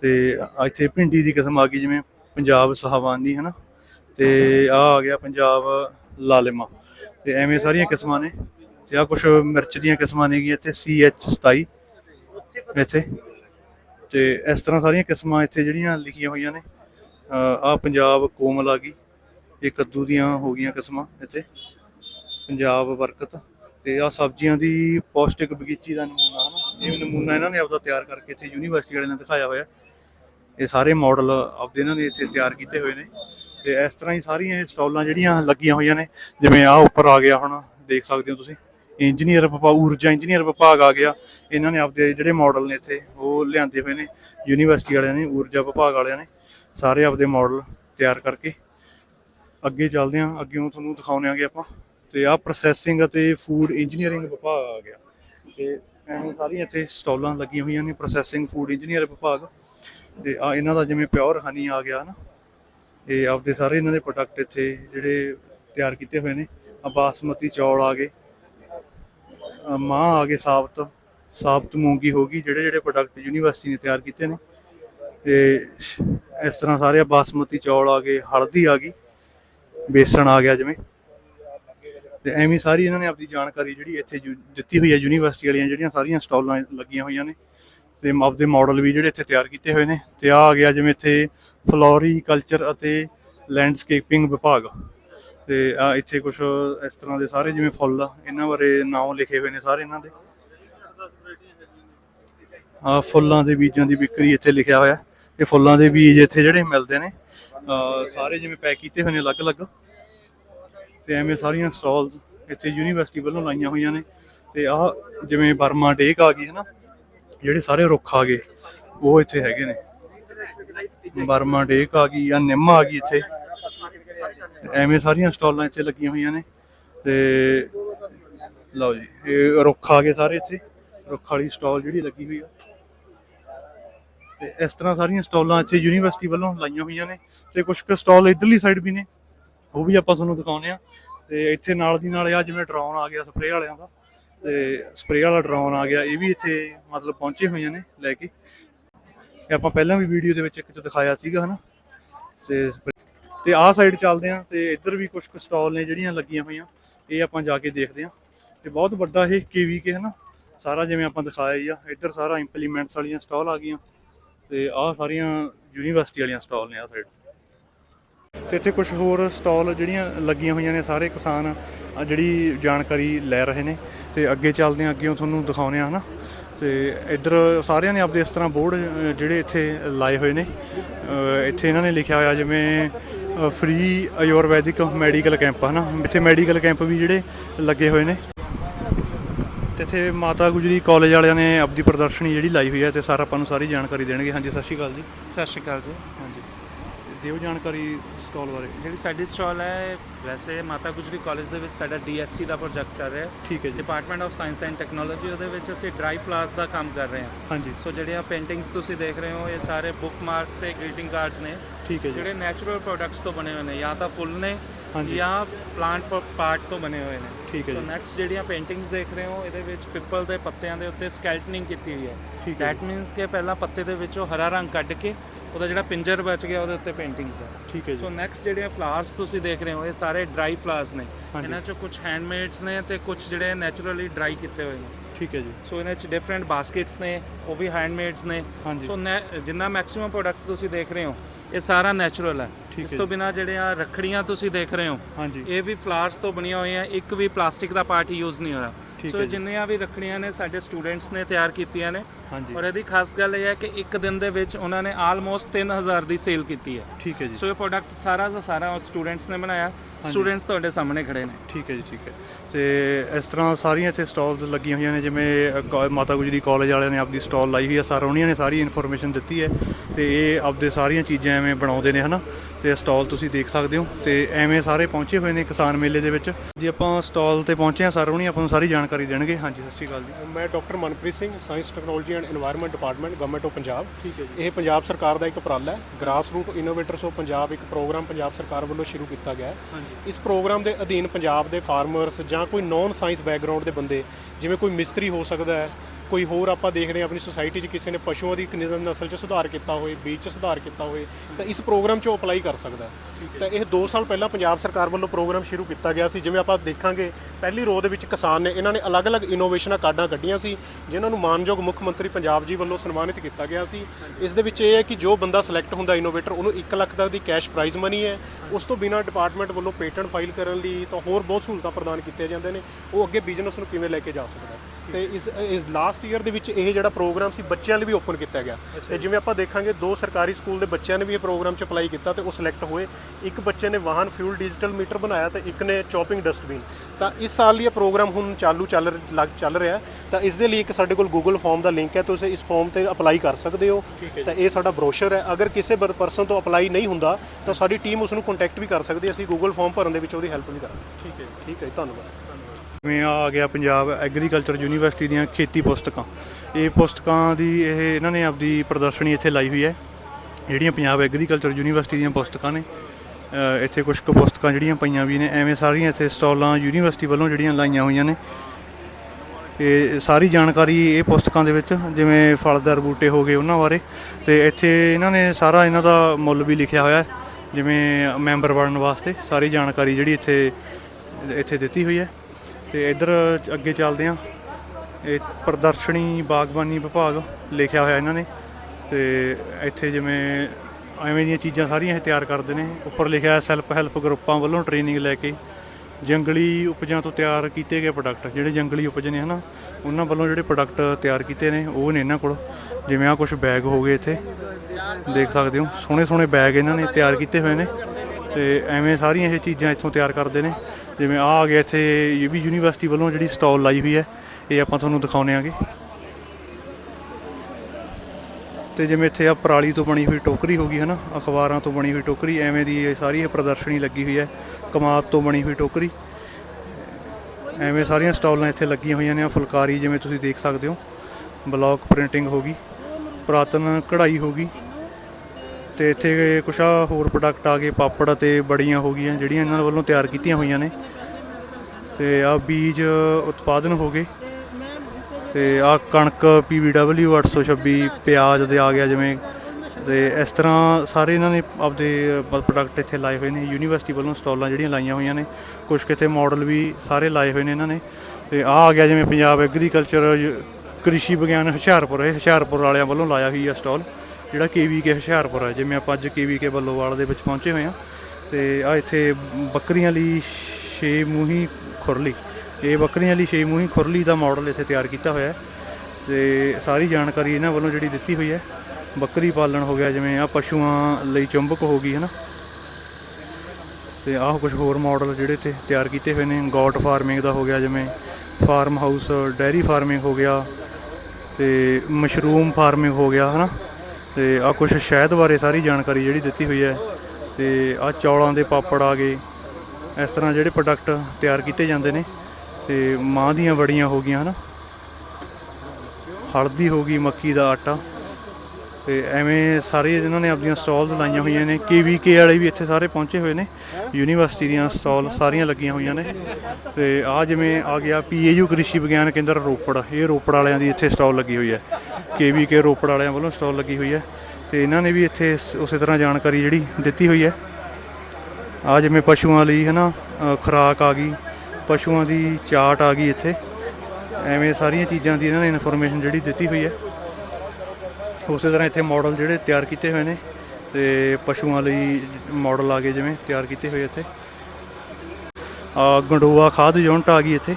ਤੇ ਇੱਥੇ ਭਿੰਡੀ ਦੀ ਕਿਸਮ ਆ ਗਈ, ਜਿਵੇਂ ਪੰਜਾਬ ਸਹਾਵਾਨੀ ਹਨਾ। ਤੇ ਆ ਆ ਗਿਆ ਪੰਜਾਬ ਲਾਲਿਮਾ। ਤੇ ਐਵੇਂ ਸਾਰੀਆਂ ਕਿਸਮਾਂ ਨੇ। ਤੇ ਆ ਕੁਛ ਮਿਰਚ ਦੀਆਂ ਕਿਸਮਾਂ ਨੇ ਨੇਗੀਆਂ ਇੱਥੇ CH 27 ਇੱਥੇ ਤੇ ਇਸ ਤਰ੍ਹਾਂ ਸਾਰੀਆਂ ਕਿਸਮਾਂ ਇੱਥੇ ਜਿਹੜੀਆਂ ਲਿਖੀਆਂ ਹੋਈਆਂ ਨੇ ਆ ਪੰਜਾਬ ਕੋਮਲ ਆ ਗਈ, ਇਹ ਕੱਦੂ ਦੀਆਂ ਹੋ ਗਈਆਂ ਕਿਸਮਾਂ ਇੱਥੇ, ਪੰਜਾਬ ਬਰਕਤ, ਤੇ ਆ ਸਬਜ਼ੀਆਂ ਦੀ ਪੌਸ਼ਟਿਕ ਬਗੀਚੀ ਦਾ ਨਮੂਨਾ ਹਨਾ, ਇਹ ਨਮੂਨਾ ਇਹਨਾਂ ਨੇ ਆਪਦਾ ਤਿਆਰ ਕਰਕੇ ਇੱਥੇ ਯੂਨੀਵਰਸਿਟੀ ਵਾਲਿਆਂ ਨੇ ਦਿਖਾਇਆ ਹੋਇਆ। ਇਹ ਸਾਰੇ ਮਾਡਲ ਆਪਦੇ ਇਹਨਾਂ ਨੇ ਇੱਥੇ ਤਿਆਰ ਕੀਤੇ ਹੋਏ ਨੇ, ਤੇ ਇਸ ਤਰ੍ਹਾਂ ਹੀ ਸਾਰੀਆਂ ਇਹ ਸਟਾਲਾਂ ਜਿਹੜੀਆਂ ਲੱਗੀਆਂ ਹੋਈਆਂ ਨੇ, ਜਿਵੇਂ ਆ ਉੱਪਰ ਆ ਗਿਆ ਹੁਣ, ਦੇਖ ਸਕਦੇ ਹੋ ਤੁਸੀਂ। ਇੰਜੀਨੀਅਰ ਵਿਭਾਗ, ਊਰਜਾ ਇੰਜੀਨੀਅਰ ਵਿਭਾਗ ਆ ਗਿਆ। ਇਹਨਾਂ ਨੇ ਆਪਦੇ ਜਿਹੜੇ ਮਾਡਲ ਨੇ ਇੱਥੇ, ਉਹ ਲਿਆਂਦੇ ਹੋਏ ਨੇ ਯੂਨੀਵਰਸਿਟੀ ਵਾਲਿਆਂ ਨੇ, ਊਰਜਾ ਵਿਭਾਗ ਵਾਲਿਆਂ ਨੇ, ਸਾਰੇ ਆਪਦੇ ਮਾਡਲ ਤਿਆਰ ਕਰਕੇ। ਅੱਗੇ ਚੱਲਦੇ ਹਾਂ, ਅੱਗੇ ਉਹ ਤੁਹਾਨੂੰ ਦਿਖਾਉਂਦੇ ਆਂਗੇ ਆਪਾਂ। ਤੇ ਆਹ ਪ੍ਰੋਸੈਸਿੰਗ ਅਤੇ ਫੂਡ ਇੰਜੀਨੀਅਰਿੰਗ ਵਿਭਾਗ ਆ ਗਿਆ। ਤੇ ਐਵੇਂ ਸਾਰੀਆਂ ਇੱਥੇ ਸਟਾਲਾਂ ਲੱਗੀਆਂ ਹੋਈਆਂ ਨੇ ਪ੍ਰੋਸੈਸਿੰਗ ਫੂਡ ਇੰਜੀਨੀਅਰ ਵਿਭਾਗ। ਤੇ ਆ ਇਹਨਾਂ ਦਾ ਜਿਵੇਂ ਪਿਓਰ ਹਨੀ ਆ ਗਿਆ ਨਾ, ਇਹ ਆਪਦੇ ਸਾਰੇ ਇਹਨਾਂ ਦੇ ਪ੍ਰੋਡਕਟ ਇੱਥੇ ਜਿਹੜੇ ਤਿਆਰ ਕੀਤੇ ਹੋਏ ਨੇ। ਆ ਬਾਸਮਤੀ ਚੌਲ ਆ ਗਏ। ਮਾਂ ਆ ਗਏ ਸਾਬਤ ਸਾਬਤ ਮੂੰਗੀ ਹੋ ਗਈ, ਜਿਹੜੇ ਜਿਹੜੇ ਪ੍ਰੋਡਕਟ ਯੂਨੀਵਰਸਿਟੀ ਨੇ ਤਿਆਰ ਕੀਤੇ ਨੇ। ਤੇ ਇਸ ਤਰ੍ਹਾਂ ਸਾਰੇ ਬਾਸਮਤੀ ਚੌਲ ਆ ਗਏ, ਹਲਦੀ ਆ ਗਈ, ਬੇਸਣ ਆ ਗਿਆ ਜਿਵੇਂ। ਤੇ ਐਵੇਂ ਸਾਰੀ ਇਹਨਾਂ ਨੇ ਆਪਣੀ ਜਾਣਕਾਰੀ ਜਿਹੜੀ ਇੱਥੇ ਯੂ- ਦਿੱਤੀ ਹੋਈ ਹੈ ਯੂਨੀਵਰਸਿਟੀ ਵਾਲੀਆਂ ਜਿਹੜੀਆਂ ਸਾਰੀਆਂ ਸਟਾਲਾਂ ਲੱਗੀਆਂ ਹੋਈਆਂ ਨੇ। ਤੇ ਆਪਦੇ ਮਾਡਲ ਵੀ ਜਿਹੜੇ ਇੱਥੇ ਤਿਆਰ ਕੀਤੇ ਹੋਏ ਨੇ। ਤੇ ਆ ਗਿਆ ਜਿਵੇਂ ਇੱਥੇ ਫਲੋਰੀ ਕਲਚਰ ਅਤੇ ਲੈਂਡਸਕੇਪਿੰਗ ਵਿਭਾਗ। ਤੇ ਆ ਇੱਥੇ ਕੁਝ ਇਸ ਤਰ੍ਹਾਂ ਦੇ ਸਾਰੇ ਜਿਵੇਂ ਫੁੱਲ ਆ, ਇਹਨਾਂ ਬਾਰੇ ਨਾਮ ਲਿਖੇ ਹੋਏ ਨੇ ਸਾਰੇ ਇਹਨਾਂ ਦੇ। ਆ ਫੁੱਲਾਂ ਦੇ ਬੀਜਾਂ ਦੀ ਵਿਕਰੀ ਇੱਥੇ ਲਿਖਿਆ ਹੋਇਆ ਇਹ ਫੁੱਲਾਂ ਦੇ ਬੀਜ ਇੱਥੇ ਜਿਹੜੇ ਮਿਲਦੇ ਨੇ ਸਾਰੇ ਜਿਵੇਂ ਪੈਕ ਕੀਤੇ ਹੋਏ ਨੇ ਅਲੱਗ-ਅਲੱਗ। ਤੇ ਐਵੇਂ ਸਾਰੀਆਂ ਸਟਾਲਸ ਇੱਥੇ ਯੂਨੀਵਰਸਿਟੀ ਵੱਲੋਂ ਲਾਈਆਂ ਹੋਈਆਂ ਨੇ ਤੇ ਆ ਜਿਵੇਂ ਬਰਮਾ ਡੇਕ ਆ ਗਈ ਹੈ ਨਾ ਜਿਹੜੇ ਸਾਰੇ ਰੁੱਖ ਆ ਗਏ ਉਹ ਇੱਥੇ ਹੈਗੇ ਨੇ। ਬਰਮਾ ਡੇਕ ਆ ਗਈ ਆ ਨਿੰਮ ਆ ਗਈ ਇੱਥੇ। ਐਵੇਂ ਸਾਰੀਆਂ ਸਟਾਲਾਂ ਇੱਥੇ ਲੱਗੀਆਂ ਹੋਈਆਂ ਨੇ ਤੇ ਲਓ ਜੀ, ਇਹ ਰੁੱਖ ਆ ਗਏ ਸਾਰੇ ਇੱਥੇ, ਰੁੱਖ ਵਾਲੀ ਸਟਾਲ ਜਿਹੜੀ ਲੱਗੀ ਹੋਈ ਆ। ਤੇ ਇਸ ਤਰ੍ਹਾਂ ਸਾਰੀਆਂ ਸਟਾਲਾਂ ਇੱਥੇ ਯੂਨੀਵਰਸਿਟੀ ਵੱਲੋਂ ਲਾਈਆਂ ਹੋਈਆਂ ਨੇ ਤੇ ਕੁਝ ਕੁ ਸਟਾਲ ਇਧਰਲੀ ਸਾਈਡ ਵੀ ਨੇ, ਉਹ ਵੀ ਆਪਾਂ ਤੁਹਾਨੂੰ ਦਿਖਾਉਂਦੇ ਆ ਤੇ ਇੱਥੇ ਨਾਲ ਦੀ ਨਾਲ ਆ ਜਿਵੇਂ ਡਰੋਨ ਆ ਗਿਆ ਸਪਰੇਅ ਵਾਲਿਆਂ ਦਾ, ਤੇ ਸਪਰੇਅ ਵਾਲਾ ਡਰੋਨ ਆ ਗਿਆ, ਇਹ ਵੀ ਇੱਥੇ ਮਤਲਬ ਪਹੁੰਚੇ ਹੋਈਆਂ ਨੇ ਲੈ ਕੇ। ਆਪਾਂ ਪਹਿਲਾਂ ਵੀ ਵੀਡੀਓ ਦੇ ਵਿੱਚ ਇੱਕ ਚ ਦਿਖਾਇਆ ਸੀਗਾ ਹਨਾ, ਤੇ spray- ਤੇ ਆਹ ਸਾਈਡ ਚੱਲਦੇ ਆ ਤੇ ਇੱਧਰ ਵੀ ਕੁਝ ਕੁ ਸਟਾਲ ਨੇ ਜਿਹੜੀਆਂ ਲੱਗੀਆਂ ਹੋਈਆਂ, ਇਹ ਆਪਾਂ ਜਾ ਕੇ ਦੇਖਦੇ ਆ ਤੇ ਬਹੁਤ ਵੱਡਾ ਇਹ ਕੇਵੀਕੇ ਨਾ, ਸਾਰਾ ਜਿਵੇਂ ਆਪਾਂ ਦਿਖਾਇਆ ਹੀ ਆ, ਇੱਧਰ ਸਾਰਾ ਇੰਪਲੀਮੈਂਟਸ ਵਾਲੀਆਂ ਸਟਾਲ ਆ ਗਈਆਂ ਤੇ ਆਹ ਸਾਰੀਆਂ ਯੂਨੀਵਰਸਿਟੀ ਵਾਲੀਆਂ ਸਟਾਲ ਨੇ ਆਹ ਸਾਈਡ ਤੇ ਇੱਥੇ ਕੁਝ ਹੋਰ ਸਟਾਲ ਜਿਹੜੀਆਂ ਲੱਗੀਆਂ ਹੋਈਆਂ ਨੇ, ਸਾਰੇ ਕਿਸਾਨ ਜਿਹੜੀ ਜਾਣਕਾਰੀ ਲੈ ਰਹੇ ਨੇ। ਤੇ ਅੱਗੇ ਚੱਲਦੇ ਆ ਅੱਗੇ ਤੁਹਾਨੂੰ ਦਿਖਾਉਂਦੇ ਆ ਹਨਾ। ਤੇ ਇੱਧਰ ਸਾਰਿਆਂ ਨੇ ਆਪਦੇ ਇਸ ਤਰ੍ਹਾਂ ਬੋਰਡ ਜਿਹੜੇ ਇੱਥੇ ਲਾਏ ਹੋਏ ਨੇ ਇੱਥੇ ਇਹਨਾਂ ਨੇ ਲਿਖਿਆ ਹੋਇਆ ਜਿਵੇਂ ਫ੍ਰੀ ਆਯੁਰਵੈਦਿਕ ਮੈਡੀਕਲ ਕੈਂਪ ਹਨਾ? ਇੱਥੇ ਮੈਡੀਕਲ ਕੈਂਪ ਵੀ ਜਿਹੜੇ ਲੱਗੇ ਹੋਏ ਨੇ। ਤੇ ਇੱਥੇ ਮਾਤਾ ਗੁਜਰੀ ਕਾਲਜ ਵਾਲਿਆਂ ਨੇ ਆਪਦੀ ਪ੍ਰਦਰਸ਼ਨੀ ਜਿਹੜੀ ਲਾਈ ਹੋਈ ਹੈ ਤੇ ਸਾਰਾ ਆਪਾਂ ਨੂੰ ਸਾਰੀ ਜਾਣਕਾਰੀ ਦੇਣਗੇ। ਹਾਂਜੀ ਸਤਿ ਸ਼੍ਰੀ ਅਕਾਲ ਜੀ। ਸਤਿ ਸ਼੍ਰੀ ਅਕਾਲ ਜੀ। ਹਾਂਜੀ। ਦਿਓ ਜਾਣਕਾਰੀ ਸਟਾਲ ਬਾਰੇ। ਜਿਹੜੀ ਸਾਡੀ ਸਟਾਲ ਹੈ ਵੈਸੇ ਮਾਤਾ ਗੁਜਰੀ ਕਾਲਜ ਦੇ ਵਿੱਚ ਸਾਡਾ ਡੀਐਸਟੀ ਦਾ ਪ੍ਰੋਜੈਕਟ ਕਰ ਰਿਹਾ। ਹੈ ਠੀਕ ਹੈ ਜੀ। Department of science and technology ਉਹਦੇ ਵਿੱਚ ਅਸੀਂ ਡਰਾਈ ਫਲਾਵਰਸ ਦਾ ਕੰਮ ਕਰ ਰਹੇ ਹਾਂ। ਹਾਂਜੀ। ਸੋ ਜਿਹੜੀਆਂ ਪੇਂਟਿੰਗਸ ਤੁਸੀਂ ਦੇਖ ਰਹੇ ਹੋ ਇਹ ਸਾਰੇ ਬੁੱਕ ਮਾਰਕ ਤੇ ਗ੍ਰੀਟਿੰਗ ਕਾਰਡਸ ਨੇ। ਠੀਕ ਹੈ ਜੀ। ਜਿਹੜੇ ਨੈਚੁਰਲ ਪ੍ਰੋਡਕਟਸ ਤੋਂ ਬਣੇ ਹੋਏ ਨੇ ਜਾਂ ਤਾਂ ਫੁੱਲ ਨੇ ਹਾਂਜੀ। ਜਾਂ ਪਲਾਂਟ ਪਾਰਟ ਤੋਂ ਬਣੇ ਹੋਏ ਨੇ। ਠੀਕ ਹੈ ਸੋ ਜੀ। ਨੈਕਸਟ ਜਿਹੜੀਆਂ ਪੇਂਟਿੰਗਸ ਦੇਖ ਰਹੇ ਹੋ ਇਹਦੇ ਵਿੱਚ ਪਿੱਪਲ ਦੇ ਪੱਤਿਆਂ ਦੇ ਉੱਤੇ ਸਕੈਲਟਨਿੰਗ ਕੀਤੀ ਹੋਈ ਹੈ। ਠੀਕ ਹੈ ਦੈਟ ਮੀਨਸ ਕਿ ਪਹਿਲਾਂ ਪੱਤੇ ਦੇ ਵਿੱਚੋਂ ਹਰਾ ਰੰਗ ਕੱਢ ਕੇ ਉਹਦਾ ਜਿਹੜਾ ਪਿੰਜਰ ਬਚ ਗਿਆ ਉਹਦੇ ਉੱਤੇ ਪੇਂਟਿੰਗਸ ਹੈ। ਠੀਕ ਹੈ ਜੀ। ਸੋ ਨੈਕਸਟ ਜਿਹੜੀਆਂ ਫਲਾਵਰਸ ਤੁਸੀਂ ਦੇਖ ਰਹੇ ਹੋ ਇਹ ਸਾਰੇ ਡਰਾਈ ਫਲਾਵਰਸ ਨੇ। ਹਾਂਜੀ। ਇਹਨਾਂ ਚੋਂ ਕੁਝ ਹੈਂਡਮੇਡਸ ਨੇ ਤੇ ਕੁਝ ਜਿਹੜੇ ਨੈਚੁਰਲੀ ਡਰਾਈ ਕੀਤੇ ਹੋਏ ਨੇ। ਠੀਕ ਹੈ ਜੀ। ਸੋ ਇਹਨਾਂ ਚ ਡਿਫਰੈਂਟ ਬਾਸਕਟਸ ਨੇ ਉਹ ਵੀ ਹੈਂਡਮੇਡਸ ਨੇ। ਹਾਂਜੀ। ਸੋ ਨੈ- ਜਿੰਨਾ ਮੈਕਸਿਮਮ ਪ੍ਰੋਡਕਟ ਤੁਸੀਂ ਦੇਖ ਰਹੇ ਹੋ ਇਹ ਸਾਰਾ ਨੈਚੁਰਲ ਹੈ। ਇਸ ਤੋਂ। ਬਿਨਾ ਜਿਹੜੇ ਆ ਰੱਖੜੀਆਂ ਤੁਸੀਂ ਦੇਖ ਰਹੇ ਹੋ ਹਾਂਜੀ। ਇਹ ਵੀ ਫਲਾਵਰਸ ਤੋਂ ਬਣੀਆਂ ਹੋਈਆਂ ਇੱਕ ਵੀ ਪਲਾਸਟਿਕ ਦਾ ਪਾਰਟ ਯੂਜ਼ ਨਹੀਂ ਹੋਇਆ। ਸੋ। ਜਿੰਨੀਆਂ ਵੀ ਰੱਖੜੀਆਂ ਨੇ ਸਾਡੇ ਸਟੂਡੈਂਟਸ ਨੇ ਤਿਆਰ ਕੀਤੀਆਂ ਨੇ। ਹਾਂਜੀ। ਔਰ ਇਹਦੀ ਖਾਸ ਗੱਲ ਇਹ ਹੈ ਕਿ ਇੱਕ ਦਿਨ ਦੇ ਵਿੱਚ ਉਹਨਾਂ ਨੇ ਆਲਮੋਸਟ 3000 ਦੀ ਸੇਲ ਕੀਤੀ ਹੈ। ਠੀਕ ਹੈ ਜੀ। ਸੋ ਇਹ ਪ੍ਰੋਡਕਟ ਸਾਰਾ ਦਾ ਸਾਰਾ ਸਟੂਡੈਂਟਸ ਨੇ ਬਣਾਇਆ। ਸਟੂਡੈਂਟਸ ਤੁਹਾਡੇ ਸਾਹਮਣੇ ਖੜੇ ਨੇ। ਠੀਕ ਹੈ ਜੀ ਠੀਕ ਹੈ। ਤੇ ਇਸ ਤਰ੍ਹਾਂ ਸਾਰੀਆਂ ਇੱਥੇ ਸਟਾਲਸ ਲੱਗੀਆਂ ਹੋਈਆਂ ਨੇ ਜਿਵੇਂ ਮਾਤਾ ਗੁਜਰੀ ਕਾਲਜ ਵਾਲਿਆਂ ਨੇ ਆਪਦੀ ਸਟਾਲ ਲਾਈ ਹੋਈ ਹੈ ਸਰਾਉਣੀਆਂ ਨੇ ਸਾਰੀ ਇਨਫੋਰਮੇਸ਼ਨ ਦਿੱਤੀ ਹੈ। ਤੇ ਇਹ ਆਪਦੇ ਸਾਰੀਆਂ ਚੀਜ਼ਾਂ ਐਵੇਂ ਬਣਾਉਂਦੇ ਨੇ ਹਨਾ? ਤੇ ਸਟਾਲ ਤੁਸੀਂ ਦੇਖ ਸਕਦੇ ਹੋ ਤੇ ਐਵੇਂ ਸਾਰੇ ਪਹੁੰਚੇ ਹੋਏ ਨੇ ਕਿਸਾਨ ਮੇਲੇ ਦੇ ਵਿੱਚ। ਜੀ ਆਪਾਂ ਸਟਾਲ ਤੇ ਪਹੁੰਚੇ ਆ ਸਰ ਹੁਣੀ ਆਪਾਂ ਨੂੰ ਸਾਰੀ ਜਾਣਕਾਰੀ ਦੇਣਗੇ। ਹਾਂਜੀ ਸਤਿ ਸ਼੍ਰੀ ਅਕਾਲ ਜੀ। ਮੈਂ doctor Manpreet Singh science technology and environment department government of Punjab ਠੀਕ ਹੈ ਜੀ। ਇਹ ਪੰਜਾਬ ਸਰਕਾਰ ਦਾ ਇੱਕ ਉਪਰਾਲਾ ਹੈ। Grass root innovators of Punjab ਇੱਕ ਪ੍ਰੋਗਰਾਮ ਪੰਜਾਬ ਸਰਕਾਰ ਵੱਲੋਂ ਸ਼ੁਰੂ ਕੀਤਾ ਗਿਆ ਇਸ ਪ੍ਰੋਗਰਾਮ ਦੇ ਅਧੀਨ ਪੰਜਾਬ ਦੇ ਫਾਰਮਰਸ ਜਾਂ ਕੋਈ ਨੌਨ ਸਾਇੰਸ ਬੈਕਗ੍ਰਾਉਂਡ ਦੇ ਬੰਦੇ ਜਿਵੇਂ ਕੋਈ ਮਿਸਤਰੀ ਹੋ ਸਕਦਾ ਹੈ ਕੋਈ ਹੋਰ ਆਪਾਂ ਦੇਖਦੇ ਹਾਂ, ਆਪਣੀ ਸੁਸਾਇਟੀ 'ਚ ਕਿਸੇ ਨੇ ਪਸ਼ੂਆਂ ਦੀ ਇੱਕ ਨਸਲ 'ਚ ਸੁਧਾਰ ਕੀਤਾ ਹੋਵੇ, ਬੀਜ 'ਚ ਸੁਧਾਰ ਕੀਤਾ ਹੋਵੇ, ਤਾਂ ਇਸ ਪ੍ਰੋਗਰਾਮ 'ਚ ਉਹ ਅਪਲਾਈ ਕਰ ਸਕਦਾ ਤਾਂ ਇਹ 2 ਸਾਲ ਪਹਿਲਾਂ ਪੰਜਾਬ ਸਰਕਾਰ ਵੱਲੋਂ ਪ੍ਰੋਗਰਾਮ ਸ਼ੁਰੂ ਕੀਤਾ ਗਿਆ ਸੀ। ਜਿਵੇਂ ਆਪਾਂ ਦੇਖਾਂਗੇ, ਪਹਿਲੀ ਰੋਅ ਦੇ ਵਿੱਚ ਕਿਸਾਨ ਨੇ ਇਹਨਾਂ ਨੇ ਅਲੱਗ-ਅਲੱਗ ਇਨੋਵੇਸ਼ਨਾਂ ਕਾਢਾਂ ਕੱਢੀਆਂ ਸੀ, ਜਿਨ੍ਹਾਂ ਨੂੰ ਮਾਨਯੋਗ ਮੁੱਖ ਮੰਤਰੀ ਪੰਜਾਬ ਜੀ ਵੱਲੋਂ ਸਨਮਾਨਿਤ ਕੀਤਾ ਗਿਆ ਸੀ। ਇਸ ਦੇ ਵਿੱਚ ਇਹ ਹੈ ਕਿ ਜੋ ਬੰਦਾ ਸਿਲੈਕਟ ਹੁੰਦਾ ਇਨੋਵੇਟਰ ਉਹਨੂੰ 1 ਲੱਖ ਤੱਕ ਦੀ ਕੈਸ਼ ਪ੍ਰਾਈਜ਼ ਮਨੀ ਹੈ। ਉਸ ਤੋਂ ਬਿਨਾਂ ਡਿਪਾਰਟਮੈਂਟ ਵੱਲੋਂ ਪੇਟੈਂਟ ਫਾਈਲ ਕਰਨ ਲਈ ਤਾਂ ਹੋਰ ਬਹੁਤ ਸਹੂਲਤਾਂ ਪ੍ਰਦਾਨ ਕੀਤੀਆਂ ਜਾਂਦੇ ਨੇ। ਉਹ ਅੱਗੇ ਬਿਜ਼ਨਸ ਨੂੰ ਕਿਵੇਂ ਲੈ ਕੇ ਜਾ ਸਕਦਾ ਹੈ। ਤੇ ਇਸ ਇਸ ਲਾਸਟ ਈਅਰ ਦੇ ਵਿੱਚ ਇਹ ਜਿਹੜਾ ਪ੍ਰੋਗਰਾਮ ਸੀ, ਬੱਚਿਆਂ ਲਈ ਵੀ ਓਪਨ ਕੀਤਾ ਗਿਆ। ਤੇ ਜਿਵੇਂ ਆਪਾਂ ਦੇਖਾਂਗੇ, ਦੋ ਸਰਕਾਰੀ ਸਕੂਲ ਦੇ ਬੱਚਿਆਂ ਨੇ ਵੀ ਇਹ ਪ੍ਰੋਗਰਾਮ 'ਚ ਅਪਲਾਈ ਕੀਤਾ ਤੇ ਉਹ ਸਿਲੈਕਟ ਹੋਏ। ਇੱਕ ਬੱਚੇ ਨੇ ਵਾਹਨ ਫਿਊਲ ਡਿਜੀਟਲ ਮੀਟਰ ਬਣਾਇਆ ਤੇ ਇੱਕ ਨੇ ਚੌਪਿੰਗ ਡਸਟਬਿਨ ਤਾਂ ਇਸ ਸਾਲ ਲਈ ਇਹ ਪ੍ਰੋਗਰਾਮ ਹੁਣ ਚਾਲੂ ਚੱਲ ਲੱਗ ਚੱਲ ਰਿਹਾ ਹੈ। ਤਾਂ ਇਸ ਦੇ ਲਈ ਇੱਕ ਸਾਡੇ ਕੋਲ ਗੂਗਲ ਫਾਰਮ ਦਾ ਲਿੰਕ ਹੈ ਤੁਸੀਂ ਇਸ ਫਾਰਮ ਤੇ ਅਪਲਾਈ ਕਰ ਸਕਦੇ ਹੋ। ਤਾਂ ਇਹ ਸਾਡਾ ਬਰੋਸ਼ਰ ਹੈ। ਅਗਰ ਕਿਸੇ ਪਰਸਨ ਤੋਂ ਅਪਲਾਈ ਨਹੀਂ ਹੁੰਦਾ ਤਾਂ ਸਾਡੀ ਟੀਮ ਉਸ ਨੂੰ ਕੰਟੈਕਟ ਵੀ ਕਰ ਸਕਦੀ ਹੈ। ਅਸੀਂ ਗੂਗਲ ਫਾਰਮ ਭਰਨ ਦੇ ਵਿੱਚ ਉਹਦੀ ਹੈਲਪ ਵੀ ਕਰਾਂਗੇ। ਠੀਕ ਹੈ ਠੀਕ ਹੈ ਧੰਨਵਾਦ। ਜਿਵੇਂ ਆ ਗਿਆ ਪੰਜਾਬ ਐਗਰੀਕਲਚਰ ਯੂਨੀਵਰਸਿਟੀ ਦੀਆਂ ਖੇਤੀ ਪੁਸਤਕਾਂ। ਇਹ ਪੁਸਤਕਾਂ ਦੀ ਇਹ ਇਹਨਾਂ ਨੇ ਆਪਦੀ ਪ੍ਰਦਰਸ਼ਨੀ ਇੱਥੇ ਲਾਈ ਹੋਈ ਹੈ। ਜਿਹੜੀਆਂ ਪੰਜਾਬ ਐਗਰੀਕਲਚਰ ਯੂਨੀਵਰਸਿਟੀ ਦੀਆਂ ਪੁਸਤਕਾਂ ਨੇ। ਇੱਥੇ ਕੁਝ ਕੁ ਪੁਸਤਕਾਂ ਜਿਹੜੀਆਂ ਪਈਆਂ ਵੀ ਨੇ, ਐਵੇਂ ਸਾਰੀਆਂ ਇੱਥੇ ਸਟਾਲਾਂ ਯੂਨੀਵਰਸਿਟੀ ਵੱਲੋਂ ਜਿਹੜੀਆਂ ਲਾਈਆਂ ਹੋਈਆਂ ਨੇ। ਇਹ ਸਾਰੀ ਜਾਣਕਾਰੀ ਇਹ ਪੁਸਤਕਾਂ ਦੇ ਵਿੱਚ, ਜਿਵੇਂ ਫਲਦਾਰ ਬੂਟੇ ਹੋ ਗਏ ਉਹਨਾਂ ਬਾਰੇ। ਤੇ ਇੱਥੇ ਇਹਨਾਂ ਨੇ ਸਾਰਾ ਇਹਨਾਂ ਦਾ ਮੁੱਲ ਵੀ ਲਿਖਿਆ ਹੋਇਆ ਜਿਵੇਂ ਮੈਂਬਰ ਬਣਨ ਵਾਸਤੇ ਸਾਰੀ ਜਾਣਕਾਰੀ ਜਿਹੜੀ ਇੱਥੇ ਇੱਥੇ ਦਿੱਤੀ ਹੋਈ ਹੈ। ਤੇ ਇੱਧਰ ਅੱਗੇ ਚੱਲਦੇ ਹਾਂ। ਇਹ ਪ੍ਰਦਰਸ਼ਨੀ ਬਾਗਬਾਨੀ ਵਿਭਾਗ ਲਿਖਿਆ ਹੋਇਆ ਇਹਨਾਂ ਨੇ। ਤੇ ਇੱਥੇ ਜਿਵੇਂ ਐਵੇਂ ਦੀਆਂ ਚੀਜ਼ਾਂ ਸਾਰੀਆਂ ਇਹ ਤਿਆਰ ਕਰਦੇ ਨੇ। ਉੱਪਰ ਲਿਖਿਆ ਹੈ ਸੈਲਫ ਹੈਲਪ ਗਰੁੱਪਾਂ ਵੱਲੋਂ ਟ੍ਰੇਨਿੰਗ ਲੈ ਕੇ ਜੰਗਲੀ ਉਪਜਾਂ ਤੋਂ ਤਿਆਰ ਕੀਤੇ ਗਏ ਪ੍ਰੋਡਕਟ ਜਿਹੜੇ ਜੰਗਲੀ ਉਪਜ ਨੇ, ਹਨਾ, ਉਹਨਾਂ ਵੱਲੋਂ ਜਿਹੜੇ ਪ੍ਰੋਡਕਟ ਤਿਆਰ ਕੀਤੇ ਨੇ, ਉਹ ਨੇ ਇਹਨਾਂ ਕੋਲ। ਜਿਵੇਂ ਆ ਕੁਝ ਬੈਗ ਹੋ ਗਏ ਇੱਥੇ। ਦੇਖ ਸਕਦੇ ਹੋ, ਸੋਹਣੇ ਸੋਹਣੇ ਬੈਗ ਇਹਨਾਂ ਨੇ ਤਿਆਰ ਕੀਤੇ ਹੋਏ ਨੇ। ਤੇ ਐਵੇਂ ਸਾਰੀਆਂ ਇਹ ਚੀਜ਼ਾਂ ਇੱਥੋਂ ਤਿਆਰ ਕਰਦੇ ਨੇ। ਜਿਵੇਂ ਆ ਆ ਗਿਆ ਇੱਥੇ ਇਹ ਵੀ ਯੂਨੀਵਰਸਿਟੀ ਵੱਲੋਂ ਜਿਹੜੀ ਸਟਾਲ ਲਾਈ ਹੋਈ ਹੈ, ਇਹ ਆਪਾਂ ਤੁਹਾਨੂੰ ਦਿਖਾਉਨੇ ਆਂਗੇ। ਤੇ ਜਿਵੇਂ ਇੱਥੇ ਆ ਪਰਾਲੀ ਤੋਂ ਬਣੀ ਹੋਈ ਟੋਕਰੀ ਹੋ ਗਈ ਹਨਾ, ਅਖਬਾਰਾਂ ਤੋਂ ਬਣੀ ਹੋਈ ਟੋਕਰੀ, ਐਵੇਂ ਦੀ ਇਹ ਸਾਰੀ ਇਹ ਪ੍ਰਦਰਸ਼ਨੀ ਲੱਗੀ ਹੋਈ ਹੈ, ਕਮਾਦ ਤੋਂ ਬਣੀ ਹੋਈ ਟੋਕਰੀ। ਐਵੇਂ ਸਾਰੀਆਂ ਸਟਾਲਾਂ ਇੱਥੇ ਲੱਗੀਆਂ ਹੋਈਆਂ ਨੇ ਫੁਲਕਾਰੀ ਜਿਵੇਂ ਤੁਸੀਂ ਦੇਖ ਸਕਦੇ ਹੋ, ਬਲੌਕ ਪ੍ਰਿੰਟਿੰਗ ਹੋ ਗਈ, ਪੁਰਾਤਨ ਕਢਾਈ ਹੋ ਗਈ, ਤੇ ਇੱਥੇ ਕੁਛ ਆ ਹੋਰ ਪ੍ਰੋਡਕਟ ਆ ਗਏ, ਪਾਪੜ ਅਤੇ ਬੜੀਆਂ ਹੋ ਗਈਆਂ, ਜਿਹੜੀਆਂ ਇਹਨਾਂ ਵੱਲੋਂ ਤਿਆਰ ਕੀਤੀਆਂ ਹੋਈਆਂ ਨੇ। ਤੇ ਆ ਬੀਜ ਉਤਪਾਦਨ ਹੋ ਗਏ। ਤੇ ਆ ਕਣਕ PVW 826 ਪਿਆਜ਼ ਦੇ ਆ ਗਿਆ ਜਿਵੇਂ। ਤੇ ਇਸ ਤਰ੍ਹਾਂ ਸਾਰੇ ਇਹਨਾਂ ਨੇ ਆਪਦੇ ਪ੍ਰੋਡਕਟ ਇੱਥੇ ਲਾਏ ਹੋਏ ਨੇ। ਯੂਨੀਵਰਸਿਟੀ ਵੱਲੋਂ ਸਟਾਲਾਂ ਜਿਹੜੀਆਂ ਲਾਈਆਂ ਹੋਈਆਂ ਨੇ। ਕੁਝ ਕਿਤੇ ਮਾਡਲ ਵੀ ਸਾਰੇ ਲਾਏ ਹੋਏ ਨੇ ਇਹਨਾਂ ਨੇ। ਤੇ ਆ ਆ ਗਿਆ ਜਿਵੇਂ ਪੰਜਾਬ ਐਗਰੀਕਲਚਰ ਕ੍ਰਿਸ਼ੀ ਵਿਗਿਆਨ ਹੁਸ਼ਿਆਰਪੁਰ ਇਹ ਹੁਸ਼ਿਆਰਪੁਰ ਵਾਲਿਆਂ ਵੱਲੋਂ ਲਾਇਆ ਹੋਈ ਆ ਸਟਾਲ। ਜਿਹੜਾ ਕੇ ਹੁਸ਼ਿਆਰਪੁਰ ਹੈ। ਜਿਵੇਂ ਆਪਾਂ ਅੱਜ ਕੇ ਬੱਲੋਵਾਲ ਦੇ ਵਿੱਚ ਪਹੁੰਚੇ ਹੋਏ ਆ ਤੇ ਆ ਇੱਥੇ ਬੱਕਰੀਆਂ ਲਈ ਛੇ ਮੂੰਹੀ ਖੁਰਲੀ। ਇਹ ਬੱਕਰੀਆਂ ਲਈ ਛੇ ਮੂੰਹੀ ਖੁਰਲੀ ਦਾ ਮਾਡਲ ਇੱਥੇ ਤਿਆਰ ਕੀਤਾ ਹੋਇਆ ਹੈ ਤੇ ਸਾਰੀ ਜਾਣਕਾਰੀ ਇਹਨਾਂ ਵੱਲੋਂ ਜਿਹੜੀ ਦਿੱਤੀ ਹੋਈ ਹੈ, ਬੱਕਰੀ ਪਾਲਣ ਹੋ ਗਿਆ, ਜਿਵੇਂ ਆ ਪਸ਼ੂਆਂ ਲਈ ਚੁੰਬਕ ਹੋ ਗਈ ਹੈ ਨਾ ਤੇ ਆਹ ਕੁਝ ਹੋਰ ਮਾਡਲ ਜਿਹੜੇ ਇੱਥੇ ਤਿਆਰ ਕੀਤੇ ਹੋਏ ਨੇ, ਗੋਟ ਫਾਰਮਿੰਗ ਦਾ ਹੋ ਗਿਆ, ਜਿਵੇਂ ਫਾਰਮ ਹਾਊਸ ਡੈਰੀ ਫਾਰਮਿੰਗ ਹੋ ਗਿਆ, ਤੇ ਮਸ਼ਰੂਮ ਫਾਰਮਿੰਗ ਹੋ ਗਿਆ, ਹਨਾ? ਤੇ ਆ ਕੁਝ ਸ਼ਹਿਦ ਬਾਰੇ ਸਾਰੀ ਜਾਣਕਾਰੀ ਜਿਹੜੀ ਦਿੱਤੀ ਹੋਈ ਹੈ, ਤੇ ਆ ਚੌਲਾਂ ਦੇ ਪਾਪੜ ਆ ਗਏ, ਇਸ ਤਰ੍ਹਾਂ ਜਿਹੜੇ ਪ੍ਰੋਡਕਟ ਤਿਆਰ ਕੀਤੇ ਜਾਂਦੇ ਨੇ। ਤੇ ਮਾਂ ਦੀਆਂ ਵੜੀਆਂ ਹੋ ਗਈਆਂ, ਹਨਾ? ਹਲਦੀ ਹੋ ਗਈ ਮੱਕੀ ਦਾ ਆਟਾ। ਤੇ ਐਵੇਂ ਸਾਰੇ ਇਹਨਾਂ ਨੇ ਆਪਣੀਆਂ ਸਟਾਲ ਲਾਈਆਂ ਹੋਈਆਂ ਨੇ ਕੇਵੀਕੇ ਵਾਲੇ ਵੀ ਇੱਥੇ ਸਾਰੇ ਪਹੁੰਚੇ ਹੋਏ ਨੇ। ਯੂਨੀਵਰਸਿਟੀ ਦੀਆਂ ਸਟਾਲ ਸਾਰੀਆਂ ਲੱਗੀਆਂ ਹੋਈਆਂ ਨੇ। ਤੇ ਆ ਜਿਵੇਂ ਆ ਗਿਆ ਪੀਏਯੂ ਕ੍ਰਿਸ਼ੀ ਵਿਗਿਆਨ ਕੇਂਦਰ ਰੋਪੜ। ਇਹ ਰੋਪੜ ਵਾਲਿਆਂ ਦੀ ਇੱਥੇ ਸਟਾਲ ਲੱਗੀ ਹੋਈ ਹੈ। ਕੇਵੀਕੇ ਰੋਪੜ ਵਾਲਿਆਂ ਵੱਲੋਂ ਸਟਾਲ ਲੱਗੀ ਹੋਈ ਹੈ। ਤੇ ਇਹਨਾਂ ਨੇ ਵੀ ਇੱਥੇ ਸ- ਉਸੇ ਤਰ੍ਹਾਂ ਜਾਣਕਾਰੀ ਜਿਹੜੀ ਦਿੱਤੀ ਹੋਈ ਹੈ। ਆ ਜਿਵੇਂ ਪਸ਼ੂਆਂ ਲਈ ਹੈ ਨਾ ਖੁਰਾਕ ਆ ਗਈ। ਪਸ਼ੂਆਂ ਦੀ ਚਾਟ ਆ ਗਈ ਇੱਥੇ। ਐਵੇਂ ਸਾਰੀਆਂ ਚੀਜ਼ਾਂ ਦੀ ਇਹਨਾਂ ਨੇ ਇਨਫੋਰਮੇਸ਼ਨ ਜਿਹੜੀ ਦਿੱਤੀ ਹੋਈ ਹੈ। ਉਸੇ ਤਰ੍ਹਾਂ ਇੱਥੇ ਮਾਡਲ ਜਿਹੜੇ ਤਿਆਰ ਕੀਤੇ ਹੋਏ ਨੇ ਤੇ ਪਸ਼ੂਆਂ ਲਈ ਮਾਡਲ ਆ ਗਏ ਜਿਵੇਂ ਤਿਆਰ ਕੀਤੇ ਹੋਏ ਇੱਥੇ। ਆ ਗੰਡੋਆ ਖਾਦ ਯੂਨਿਟ ਆ ਗਈ ਇੱਥੇ।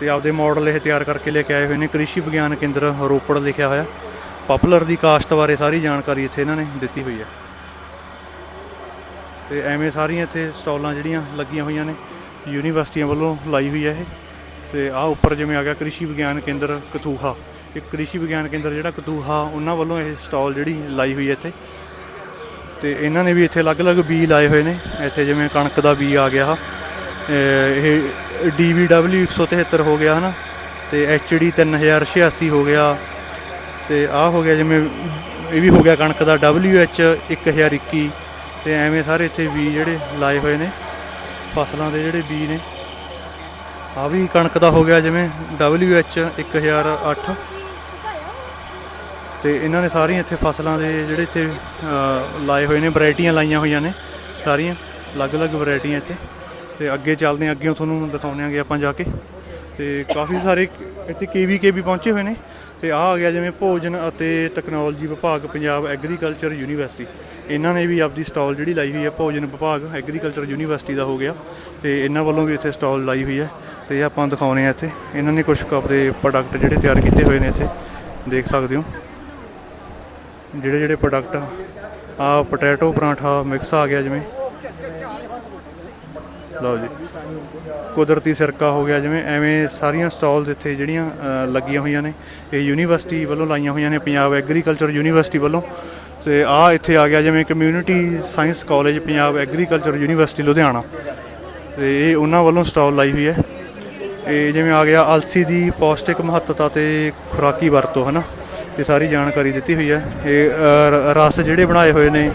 ਤੇ ਆਪਦੇ ਮਾਡਲ ਇਹ ਤਿਆਰ ਕਰਕੇ ਲੈ ਕੇ ਆਏ ਹੋਏ ਨੇ। ਕ੍ਰਿਸ਼ੀ ਵਿਗਿਆਨ ਕੇਂਦਰ ਰੋਪੜ ਲਿਖਿਆ ਹੋਇਆ। ਪਪੂਲਰ ਦੀ ਕਾਸ਼ਤ ਬਾਰੇ ਸਾਰੀ ਜਾਣਕਾਰੀ ਇੱਥੇ ਇਹਨਾਂ ਨੇ ਦਿੱਤੀ ਹੋਈ ਹੈ। ਤੇ ਐਵੇਂ ਸਾਰੀਆਂ ਇੱਥੇ ਸਟਾਲਾਂ ਜਿਹੜੀਆਂ ਲੱਗੀਆਂ ਹੋਈਆਂ ਨੇ, ਯੂਨੀਵਰਸਿਟੀਆਂ ਵੱਲੋਂ ਲਾਈ ਹੋਈ ਹੈ ਇਹ। ਤੇ ਆਹ ਉੱਪਰ ਜਿਵੇਂ ਆ ਗਿਆ ਕ੍ਰਿਸ਼ੀ ਵਿਗਿਆਨ ਕੇਂਦਰ ਕਤੂਹਾ। ਇਹ ਕ੍ਰਿਸ਼ੀ ਵਿਗਿਆਨ ਕੇਂਦਰ ਜਿਹੜਾ ਕਤੂਹਾ, ਉਹਨਾਂ ਵੱਲੋਂ ਇਹ ਸਟਾਲ ਜਿਹੜੀ ਲਾਈ ਹੋਈ ਹੈ ਇੱਥੇ। ਤੇ ਇਹਨਾਂ ਨੇ ਵੀ ਇੱਥੇ ਅਲੱਗ-ਅਲੱਗ ਬੀ ਲਾਏ ਹੋਏ ਨੇ। ਇੱਥੇ ਜਿਵੇਂ ਕਣਕ ਦਾ ਬੀ ਆ ਗਿਆ ਹਾ ਇਹ DVW 173 ਹੋ ਗਿਆ, ਹਨਾ? ਤੇ HD 3086 ਹੋ ਗਿਆ। ਤੇ ਆਹ ਹੋ ਗਿਆ ਜਿਵੇਂ, ਇਹ ਵੀ ਹੋ ਗਿਆ ਕਣਕ ਦਾ WH 1021 ਤੇ ਐਵੇਂ ਸਾਰੇ ਇੱਥੇ ਬੀ ਜਿਹੜੇ ਲਾਏ ਹੋਏ ਨੇ, ਫਸਲਾਂ ਦੇ ਜਿਹੜੇ ਬੀ ਨੇ। ਆ ਵੀ ਕਣਕ ਦਾ ਹੋ ਗਿਆ ਜਿਵੇਂ WH 1008 ਤੇ ਇਹਨਾਂ ਨੇ ਸਾਰੀਆਂ ਇੱਥੇ ਫਸਲਾਂ ਦੇ ਜਿਹੜੇ ਇੱਥੇ ਲਾਏ ਹੋਏ ਨੇ, ਵੈਰਾਈਟੀਆਂ ਲਾਈਆਂ ਹੋਈਆਂ ਨੇ ਸਾਰੀਆਂ, ਅਲੱਗ-ਅਲੱਗ ਵੈਰਾਈਟੀਆਂ ਇੱਥੇ। ਤੇ ਅੱਗੇ ਚੱਲਦੇ ਹਾਂ ਅੱਗੇ ਤੁਹਾਨੂੰ ਦਿਖਾਉਂਦੇ ਆਂਗੇ ਆਪਾਂ ਜਾ ਕੇ। ਤੇ ਕਾਫੀ ਸਾਰੇ ਇੱਥੇ ਕੇਵੀਕੇ ਵੀ ਪਹੁੰਚੇ ਹੋਏ ਨੇ। ਤੇ ਆਹ ਆ ਗਿਆ ਜਿਵੇਂ ਭੋਜਨ ਅਤੇ ਟੈਕਨੋਲੋਜੀ ਵਿਭਾਗ, ਪੰਜਾਬ ਐਗਰੀਕਲਚਰ ਯੂਨੀਵਰਸਿਟੀ ਇਹਨਾਂ ਨੇ ਵੀ ਆਪਦੀ ਸਟਾਲ ਜਿਹੜੀ ਲਾਈ ਹੋਈ ਹੈ, ਭੋਜਨ ਵਿਭਾਗ ਐਗਰੀਕਲਚਰ ਯੂਨੀਵਰਸਿਟੀ ਦਾ ਹੋ ਗਿਆ। ਤੇ ਇਹਨਾਂ ਵੱਲੋਂ ਵੀ ਇੱਥੇ ਸਟਾਲ ਲਾਈ ਹੋਈ ਹੈ। ਤੇ ਆਪਾਂ ਦਿਖਾਉਣੇ ਆ ਇੱਥੇ। ਇਹਨਾਂ ਨੇ ਕੁਝ ਕੁ ਆਪਦੇ ਪ੍ਰੋਡਕਟ ਜਿਹੜੇ ਤਿਆਰ ਕੀਤੇ ਹੋਏ ਨੇ ਇੱਥੇ। ਦੇਖ ਸਕਦੇ ਹੋ। ਜਿਹੜੇ ਜਿਹੜੇ ਪ੍ਰੋਡਕਟ ਆ ਪੋਟੈਟੋ ਪਰਾਂਠਾ ਮਿਕਸ ਆ ਗਿਆ ਜਿਵੇਂ। ਲਓ ਜੀ। ਕੁਦਰਤੀ ਸਿਰਕਾ ਹੋ ਗਿਆ ਜਿਵੇਂ। ਐਵੇਂ ਸਾਰੀਆਂ ਸਟਾਲਸ ਇੱਥੇ ਜਿਹੜੀਆਂ ਲੱਗੀਆਂ ਹੋਈਆਂ ਨੇ। ਇਹ ਯੂਨੀਵਰਸਿਟੀ ਵੱਲੋਂ ਲਾਈਆਂ ਹੋਈਆਂ ਨੇ। ਪੰਜਾਬ ਐਗਰੀਕਲਚਰ ਯੂਨੀਵਰਸਿਟੀ ਵੱਲੋਂ। ਤੇ ਆ ਇੱਥੇ ਆ ਗਿਆ ਜਿਵੇਂ community science college Punjab agriculture university Ludhiana. ਤੇ ਇਹ ਉਹਨਾਂ ਵੱਲੋਂ ਸਟਾਲ ਲਾਈ ਹੋਈ ਹੈ। ਇਹ ਜਿਵੇਂ ਆ ਗਿਆ ਅਲਸੀ ਦੀ ਪੌਸ਼ਟਿਕ ਮਹੱਤਤਾ ਤੇ ਖੁਰਾਕੀ ਵਰਤੋਂ, ਹਨਾ? ਇਹ ਸਾਰੀ ਜਾਣਕਾਰੀ ਦਿੱਤੀ ਹੋਈ ਹੈ। ਇਹ ਰਸ ਜਿਹੜੇ ਬਣਾਏ ਹੋਏ ਨੇ,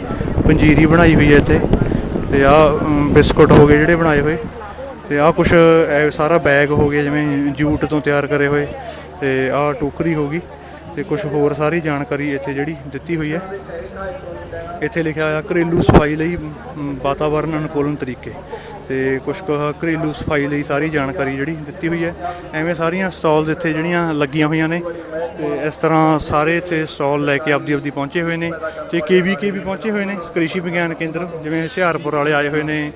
ਪੰਜੀਰੀ ਬਣਾਈ ਹੋਈ ਹੈ ਇੱਥੇ। ਤੇ ਆ ਬਿਸਕੁਟ ਹੋ ਗਏ ਜਿਹੜੇ ਬਣਾਏ ਹੋਏ। ਤੇ ਆ ਕੁਛ ਸਾਰਾ ਬੈਗ ਹੋ ਗਿਆ, ਜਿਵੇਂ ਜੂਟ ਤੋਂ ਤਿਆਰ ਕਰੇ ਹੋਏ। ਤੇ ਆ ਟੋਕਰੀ ਹੋ ਗਈ। ਤੇ ਕੁਝ ਹੋਰ ਸਾਰੀ ਜਾਣਕਾਰੀ ਇੱਥੇ ਜਿਹੜੀ ਦਿੱਤੀ ਹੋਈ ਹੈ। ਇੱਥੇ ਲਿਖਿਆ ਹੋਇਆ ਘਰੇਲੂ ਸਫ਼ਾਈ ਲਈ ਮ, ਵਾਤਾਵਰਣ ਅਨੁਕੂਲਨ ਤਰੀਕੇ ਤੇ ਕੁਝ ਕੁ ਘਰੇਲੂ ਸਫ਼ਾਈ ਲਈ ਸਾਰੀ ਜਾਣਕਾਰੀ ਜਿਹੜੀ ਦਿੱਤੀ ਹੋਈ ਹੈ। ਐਵੇਂ ਸਾਰੀਆਂ ਸਟਾਲਸ ਇੱਥੇ ਜਿਹੜੀਆਂ ਲੱਗੀਆਂ ਹੋਈਆਂ ਨੇ ਤੇ ਇਸ ਤਰ੍ਹਾਂ ਸਾਰੇ ਇੱਥੇ ਸਟਾਲ ਲੈ ਕੇ ਆਪਦੀ ਆਪਦੀ ਪਹੁੰਚੇ ਹੋਏ ਨੇ ਤੇ ਕੇਵੀਕੇ ਵੀ ਪਹੁੰਚੇ ਹੋਏ ਨੇ ਕ੍ਰਿਸ਼ੀ ਵਿਗਿਆਨ ਕੇਂਦਰ ਜਿਵੇਂ ਹੁਸ਼ਿਆਰਪੁਰ ਵਾਲੇ ਆਏ ਹੋਏ ਨੇ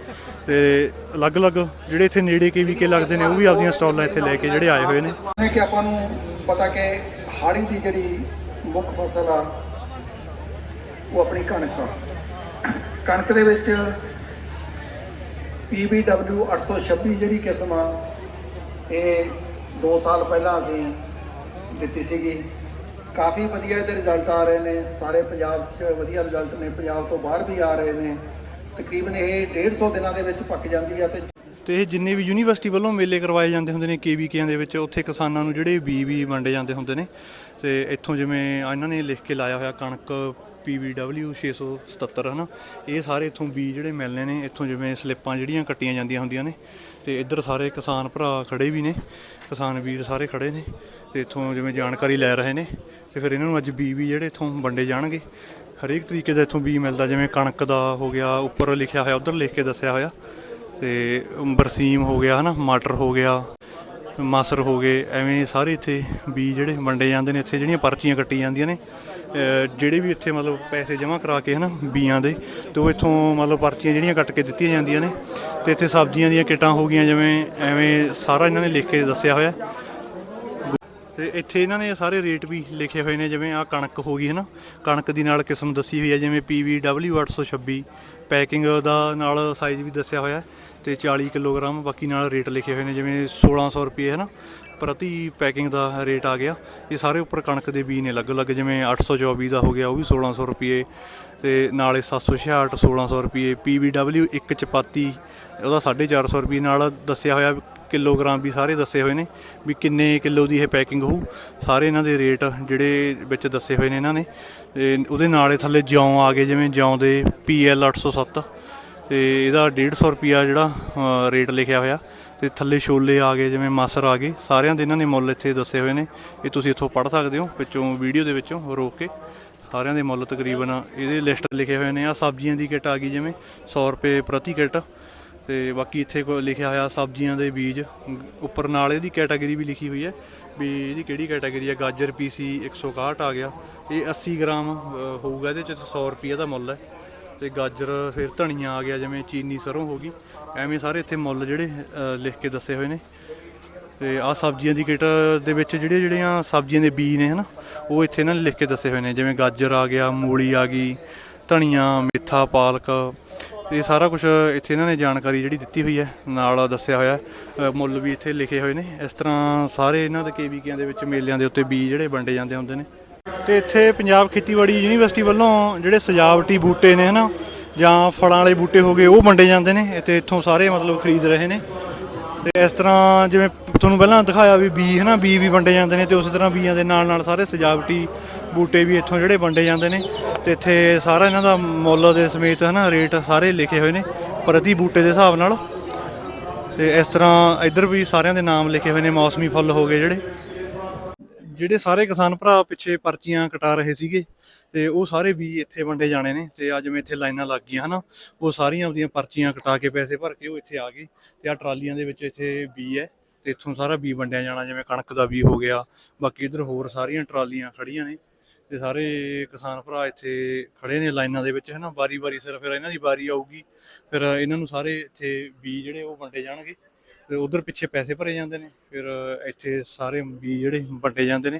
ਤੇ ਅਲੱਗ-ਅਲੱਗ ਜਿਹੜੇ ਇੱਥੇ ਨੇੜੇ ਕੇਵੀਕੇ ਲੱਗਦੇ ਨੇ ਉਹ ਵੀ ਆਪਦੀਆਂ ਸਟਾਲਾਂ ਇੱਥੇ ਲੈ ਕੇ ਜਿਹੜੇ ਆਏ ਹੋਏ ਨੇ। ਕਿ ਆਪਾਂ ਨੂੰ ਪਤਾ ਕਿ ਹਾੜੀ ਦੀ ਜਿਹੜੀ ਮੁੱਖ ਫਸਲ ਆ, ਉਹ ਆਪਣੀ ਕਣਕ ਆ। ਕਣਕ ਦੇ ਵਿੱਚ PBW 826 ਜਿਹੜੀ ਕਿਸਮ ਆ, ਇਹ 2 ਸਾਲ ਪਹਿਲਾਂ ਅਸੀਂ ਦਿੱਤੀ ਸੀਗੀ। ਕਾਫੀ ਵਧੀਆ ਇਹਦੇ ਰਿਜ਼ਲਟ ਆ ਰਹੇ ਨੇ, ਸਾਰੇ ਪੰਜਾਬ 'ਚ ਵਧੀਆ ਰਿਜ਼ਲਟ ਨੇ, ਪੰਜਾਬ ਤੋਂ ਬਾਹਰ ਵੀ ਆ ਰਹੇ ਨੇ। ਤਕਰੀਬਨ ਇਹ 150 ਦਿਨਾਂ ਦੇ ਵਿੱਚ ਪੱਕ ਜਾਂਦੀ ਆ ਤੇ ਤੇ ਇਹ ਜਿੰਨੇ ਵੀ ਯੂਨੀਵਰਸਿਟੀ ਵੱਲੋਂ ਮੇਲੇ ਕਰਵਾਏ ਜਾਂਦੇ ਹੁੰਦੇ ਨੇ ਕੇਵੀਕਿਆਂ ਦੇ ਵਿੱਚ, ਉੱਥੇ ਕਿਸਾਨਾਂ ਨੂੰ ਜਿਹੜੇ ਬੀ ਵੀ ਵੰਡੇ ਜਾਂਦੇ ਹੁੰਦੇ ਨੇ। ਤੇ ਇੱਥੋਂ ਜਿਵੇਂ ਇਹਨਾਂ ਨੇ ਲਿਖ ਕੇ ਲਾਇਆ ਹੋਇਆ ਕਣਕ PVW 677 ਹਨਾ? ਇਹ ਸਾਰੇ ਇੱਥੋਂ ਬੀ ਜਿਹੜੇ ਮਿਲਨੇ ਨੇ, ਇੱਥੋਂ ਜਿਵੇਂ ਸਲਿੱਪਾਂ ਜਿਹੜੀਆਂ ਕੱਟੀਆਂ ਜਾਂਦੀਆਂ ਹੁੰਦੀਆਂ ਨੇ। ਤੇ ਇੱਧਰ ਸਾਰੇ ਕਿਸਾਨ ਭਰਾ ਖੜੇ ਵੀ ਨੇ, ਕਿਸਾਨ ਵੀਰ ਸਾਰੇ ਖੜੇ ਨੇ, ਤੇ ਇੱਥੋਂ ਜਿਵੇਂ ਜਾਣਕਾਰੀ ਲੈ ਰਹੇ ਨੇ। ਤੇ ਫਿਰ ਇਹਨਾਂ ਨੂੰ ਅੱਜ ਬੀ ਵੀ ਜਿਹੜੇ ਇੱਥੋਂ ਵੰਡੇ ਜਾਣਗੇ। ਹਰੇਕ ਤਰੀਕੇ ਦਾ ਇੱਥੋਂ ਬੀ ਮਿਲਦਾ, ਜਿਵੇਂ ਕਣਕ ਦਾ ਹੋ ਗਿਆ, ਉੱਪਰ ਲਿਖਿਆ ਹੋਇਆ, ਉਧਰ ਲਿਖ ਕੇ ਦੱਸਿਆ ਹੋਇਆ। ਤੇ ਬਰਸੀਮ ਹੋ ਗਿਆ, ਹਨਾ, ਮਟਰ ਹੋ ਗਿਆ, ਮਾਸਰ ਹੋ ਗਏ, ਐਵੇਂ ਸਾਰੇ ਇੱਥੇ ਬੀ ਜਿਹੜੇ ਵੰਡੇ ਜਾਂਦੇ ਨੇ, ਇੱਥੇ ਜਿਹੜੀਆਂ ਪਰਚੀਆਂ ਕੱਟੀ ਜਾਂਦੀਆਂ ਨੇ ਜਿਹੜੇ ਵੀ ਇੱਥੇ ਮਤਲਬ ਪੈਸੇ ਜਮ੍ਹਾਂ ਕਰਾ ਕੇ, ਹਨਾ, ਬੀਆਂ ਦੇ, ਤੇ ਉਹ ਇੱਥੋਂ ਮਤਲਬ ਪਰਚੀਆਂ ਜਿਹੜੀਆਂ ਕੱਟ ਕੇ ਦਿੱਤੀਆਂ ਜਾਂਦੀਆਂ ਨੇ, ਤੇ ਇੱਥੇ ਸਬਜ਼ੀਆਂ ਦੀਆਂ ਕਿੱਟਾਂ ਹੋ ਗਈਆਂ, ਜਿਵੇਂ ਐਵੇਂ ਸਾਰਾ ਇਹਨਾਂ ਨੇ ਲਿਖ ਕੇ ਦੱਸਿਆ ਹੋਇਆ। ਤੇ ਇੱਥੇ ਇਹਨਾਂ ਨੇ ਸਾਰੇ ਰੇਟ ਵੀ ਲਿਖੇ ਹੋਏ ਨੇ, ਜਿਵੇਂ ਆ ਕਣਕ ਹੋ ਗਈ ਹੈ ਨਾ ਕਣਕ ਦੀ ਨਾਲ ਕਿਸਮ ਦੱਸੀ ਹੋਈ ਹੈ ਜਿਵੇਂ PVW 826 ਪੈਕਿੰਗ ਦਾ ਨਾਲ ਸਾਈਜ਼ ਵੀ ਦੱਸਿਆ ਹੋਇਆ ਹੈ ਤੇ 40 ਕਿਲੋਗ੍ਰਾਮ ਬਾਕੀ ਨਾਲ ਰੇਟ ਲਿਖੇ ਹੋਏ ਨੇ, ਜਿਵੇਂ 1600 ਰੁਪਏ ਹੈ ਨਾ, ਪ੍ਰਤੀ ਪੈਕਿੰਗ ਦਾ ਰੇਟ ਆ ਗਿਆ। ਇਹ ਸਾਰੇ ਉੱਪਰ ਕਣਕ ਦੇ ਬੀ ਨੇ ਅਲੱਗ-ਅਲੱਗ, ਜਿਵੇਂ 824 ਦਾ ਹੋ ਗਿਆ, ਉਹ ਵੀ 1600 ਰੁਪਏ। ਤੇ ਨਾਲੇ 766 1600 ਰੁਪਏ PVW ਇੱਕ ਚਪਾਤੀ, ਉਹਦਾ 450 ਰੁਪਏ ਨਾਲ ਦੱਸਿਆ ਹੋਇਆ ਕਿਲੋਗ੍ਰਾਮ ਵੀ ਸਾਰੇ ਦੱਸੇ ਹੋਏ ਨੇ ਵੀ ਕਿੰਨੇ ਕਿਲੋ ਦੀ ਇਹ ਪੈਕਿੰਗ ਹੋਊ। ਸਾਰੇ ਇਹਨਾਂ ਦੇ ਰੇਟ ਜਿਹੜੇ ਵਿੱਚ ਦੱਸੇ ਹੋਏ ਨੇ ਇਹਨਾਂ ਨੇ। ਤੇ ਉਹਦੇ ਨਾਲੇ ਥੱਲੇ ਜਿਉਂ ਆ ਗਏ, ਜਿਵੇਂ ਜਿਉਂ ਦੇ PL 807 ਤੇ ਇਹਦਾ 150 ਰੁਪਿਆ ਜਿਹੜਾ ਰੇਟ ਲਿਖਿਆ ਹੋਇਆ। ਤੇ ਥੱਲੇ ਛੋਲੇ ਆ ਗਏ, ਜਿਵੇਂ ਮਸਰ ਆ ਗਏ। ਸਾਰਿਆਂ ਦੇ ਇਹਨਾਂ ਨੇ ਮੁੱਲ ਇੱਥੇ ਦੱਸੇ ਹੋਏ ਨੇ। ਇਹ ਤੁਸੀਂ ਇੱਥੋਂ ਪੜ੍ਹ ਸਕਦੇ ਹੋ, ਵਿੱਚੋਂ ਵੀਡੀਓ ਦੇ ਵਿੱਚੋਂ ਰੋਕ ਕੇ। ਸਾਰਿਆਂ ਦੇ ਮੁੱਲ ਤਕਰੀਬਨ ਇਹਦੇ ਲਿਸਟ ਲਿਖੇ ਹੋਏ ਨੇ। ਆ ਸਬਜ਼ੀਆਂ ਦੀ ਕਿੱਟ ਆ ਗਈ, ਜਿਵੇਂ 100 ਰੁਪਏ ਪ੍ਰਤੀ ਕਿੱਟ। ਤੇ ਬਾਕੀ ਇੱਥੇ ਕੋ ਲਿਖਿਆ ਹੋਇਆ ਸਬਜ਼ੀਆਂ ਦੇ ਬੀਜ, ਉੱਪਰ ਨਾਲ ਇਹਦੀ ਕੈਟਾਗਰੀ ਵੀ ਲਿਖੀ ਹੋਈ ਹੈ ਵੀ ਇਹਦੀ ਕਿਹੜੀ ਕੈਟਾਗਰੀ ਹੈ? ਗਾਜਰ ਪੀਸੀ 161 ਆ ਗਿਆ। ਇਹ 80 ਗ੍ਰਾਮ ਹੋਊਗਾ ਇਹਦੇ ਚ 100 ਰੁਪਏ ਦਾ ਮੁੱਲ ਹੈ। ਤੇ ਗਾਜਰ, ਫਿਰ ਧਨੀਆ ਆ ਗਿਆ, ਜਿਵੇਂ ਚੀਨੀ ਸਰੋਂ ਹੋ ਗਈ। ਐਵੇਂ ਸਾਰੇ ਇੱਥੇ ਮੁੱਲ ਜਿਹੜੇ ਲਿਖ ਕੇ ਦੱਸੇ ਹੋਏ ਨੇ। ਤੇ ਆਹ ਸਬਜ਼ੀਆਂ ਦੀ ਕਿੱਟ ਦੇ ਵਿੱਚ ਜਿਹੜੇ ਜਿਹੜੀਆਂ ਸਬਜ਼ੀਆਂ ਦੇ ਬੀਜ ਨੇ, ਹਨਾ, ਉਹ ਇੱਥੇ ਇਹਨਾਂ ਨੇ ਲਿਖ ਕੇ ਦੱਸੇ ਹੋਏ ਨੇ। ਜਿਵੇਂ ਗਾਜਰ ਆ ਗਿਆ, ਮੂਲੀ ਆ ਗਈ, ਧਨੀਆ, ਮੇਥਾ, ਪਾਲਕ ਇਹ ਸਾਰਾ ਕੁਝ ਇੱਥੇ ਇਹਨਾਂ ਨੇ ਜਾਣਕਾਰੀ ਜਿਹੜੀ ਦਿੱਤੀ ਹੋਈ ਹੈ, ਨਾਲ ਦੱਸਿਆ ਹੋਇਆ ਮੁੱਲ ਵੀ ਇੱਥੇ ਲਿਖੇ ਹੋਏ ਨੇ। ਇਸ ਤਰ੍ਹਾਂ ਸਾਰੇ ਇਹਨਾਂ ਦੇ ਕੇਵੀਕਿਆਂ ਦੇ ਵਿੱਚ ਮੇਲਿਆਂ ਦੇ ਉੱਤੇ ਬੀਜ ਜਿਹੜੇ ਵੰਡੇ ਜਾਂਦੇ ਹੁੰਦੇ ਨੇ। ਤੇ ਇੱਥੇ ਪੰਜਾਬ ਖੇਤੀਬਾੜੀ ਯੂਨੀਵਰਸਿਟੀ ਵੱਲੋਂ ਜਿਹੜੇ ਸਜਾਵਟੀ ਬੂਟੇ ਨੇ ਹਨਾ, ਜਾਂ ਫਲਾਂ ਵਾਲੇ ਬੂਟੇ ਹੋ ਗਏ, ਉਹ ਵੰਡੇ ਜਾਂਦੇ ਨੇ। ਇੱਥੇ ਇੱਥੋਂ ਸਾਰੇ ਮਤਲਬ ਖਰੀਦ ਰਹੇ ਨੇ। ਤੇ ਇਸ ਤਰ੍ਹਾਂ ਜਿਵੇਂ ਤੁਹਾਨੂੰ ਪਹਿਲਾਂ ਦਿਖਾਇਆ ਵੀ ਬੀ ਹਨਾ, ਬੀ ਵੀ ਵੰਡੇ ਜਾਂਦੇ ਨੇ ਤੇ ਉਸੇ ਤਰ੍ਹਾਂ ਬੀਆਂ ਦੇ ਨਾਲ ਨਾਲ ਸਾਰੇ ਸਜਾਵਟੀ ਬੂਟੇ ਵੀ ਇੱਥੋਂ ਜਿਹੜੇ ਵੰਡੇ ਜਾਂਦੇ ਨੇ ਤੇ ਇੱਥੇ ਸਾਰਾ ਇਹਨਾਂ ਦਾ ਮੁੱਲ ਦੇ ਸਮੇਤ ਹਨਾ ਰੇਟ ਸਾਰੇ ਲਿਖੇ ਹੋਏ ਨੇ ਪ੍ਰਤੀ ਬੂਟੇ ਦੇ ਹਿਸਾਬ ਨਾਲ। ਤੇ ਇਸ ਤਰ੍ਹਾਂ ਇੱਧਰ ਵੀ ਸਾਰਿਆਂ ਦੇ ਨਾਮ ਲਿਖੇ ਹੋਏ ਨੇ, ਮੌਸਮੀ ਫੁੱਲ ਹੋ ਗਏ ਜਿਹੜੇ। ਜਿਹੜੇ ਸਾਰੇ ਕਿਸਾਨ ਭਰਾ ਪਿੱਛੇ ਪਰਚੀਆਂ ਕਟਾ ਰਹੇ ਸੀਗੇ ਤੇ ਉਹ ਸਾਰੇ ਵੀ ਇੱਥੇ ਵੰਡੇ ਜਾਣੇ ਨੇ ਤੇ ਅੱਜ ਜਿਵੇਂ ਇੱਥੇ ਲਾਈਨਾਂ ਲੱਗ ਗਈਆਂ ਹਨਾ, ਉਹ ਸਾਰੀਆਂ ਆਪਦੀਆਂ ਪਰਚੀਆਂ ਕਟਾ ਕੇ ਪੈਸੇ ਭਰ ਕੇ ਉਹ ਇੱਥੇ ਆ ਗਏ ਤੇ ਆ ਟਰਾਲੀਆਂ ਦੇ ਵਿੱਚ ਇੱਥੇ ਬੀ ਹੈ ਤੇ ਇੱਥੋਂ ਸਾਰਾ ਬੀ ਵੰਡਿਆ ਜਾਣਾ, ਜਿਵੇਂ ਕਣਕ ਦਾ ਬੀ ਹੋ ਗਿਆ, ਬਾਕੀ ਇੱਧਰ ਹੋਰ ਸਾਰੀਆਂ ਟਰਾਲੀਆਂ ਖੜੀਆਂ ਨੇ। ਤੇ ਸਾਰੇ ਕਿਸਾਨ ਭਰਾ ਇੱਥੇ ਖੜੇ ਨੇ ਲਾਈਨਾਂ ਦੇ ਵਿੱਚ, ਹਨਾ? ਵਾਰੀ-ਵਾਰੀ ਸਿਰ ਫਿਰ ਇਹਨਾਂ ਦੀ ਵਾਰੀ ਆਊਗੀ, ਫਿਰ ਇਹਨਾਂ ਨੂੰ ਸਾਰੇ ਇੱਥੇ ਬੀ ਜਿਹੜੇ ਉਹ ਵੰਡੇ ਜਾਣਗੇ, ਤੇ ਉਧਰ ਪਿੱਛੇ ਪੈਸੇ ਭਰੇ ਜਾਂਦੇ ਨੇ, ਫਿਰ ਇੱਥੇ ਸਾਰੇ ਬੀ ਜਿਹੜੇ ਵੰਡੇ ਜਾਂਦੇ ਨੇ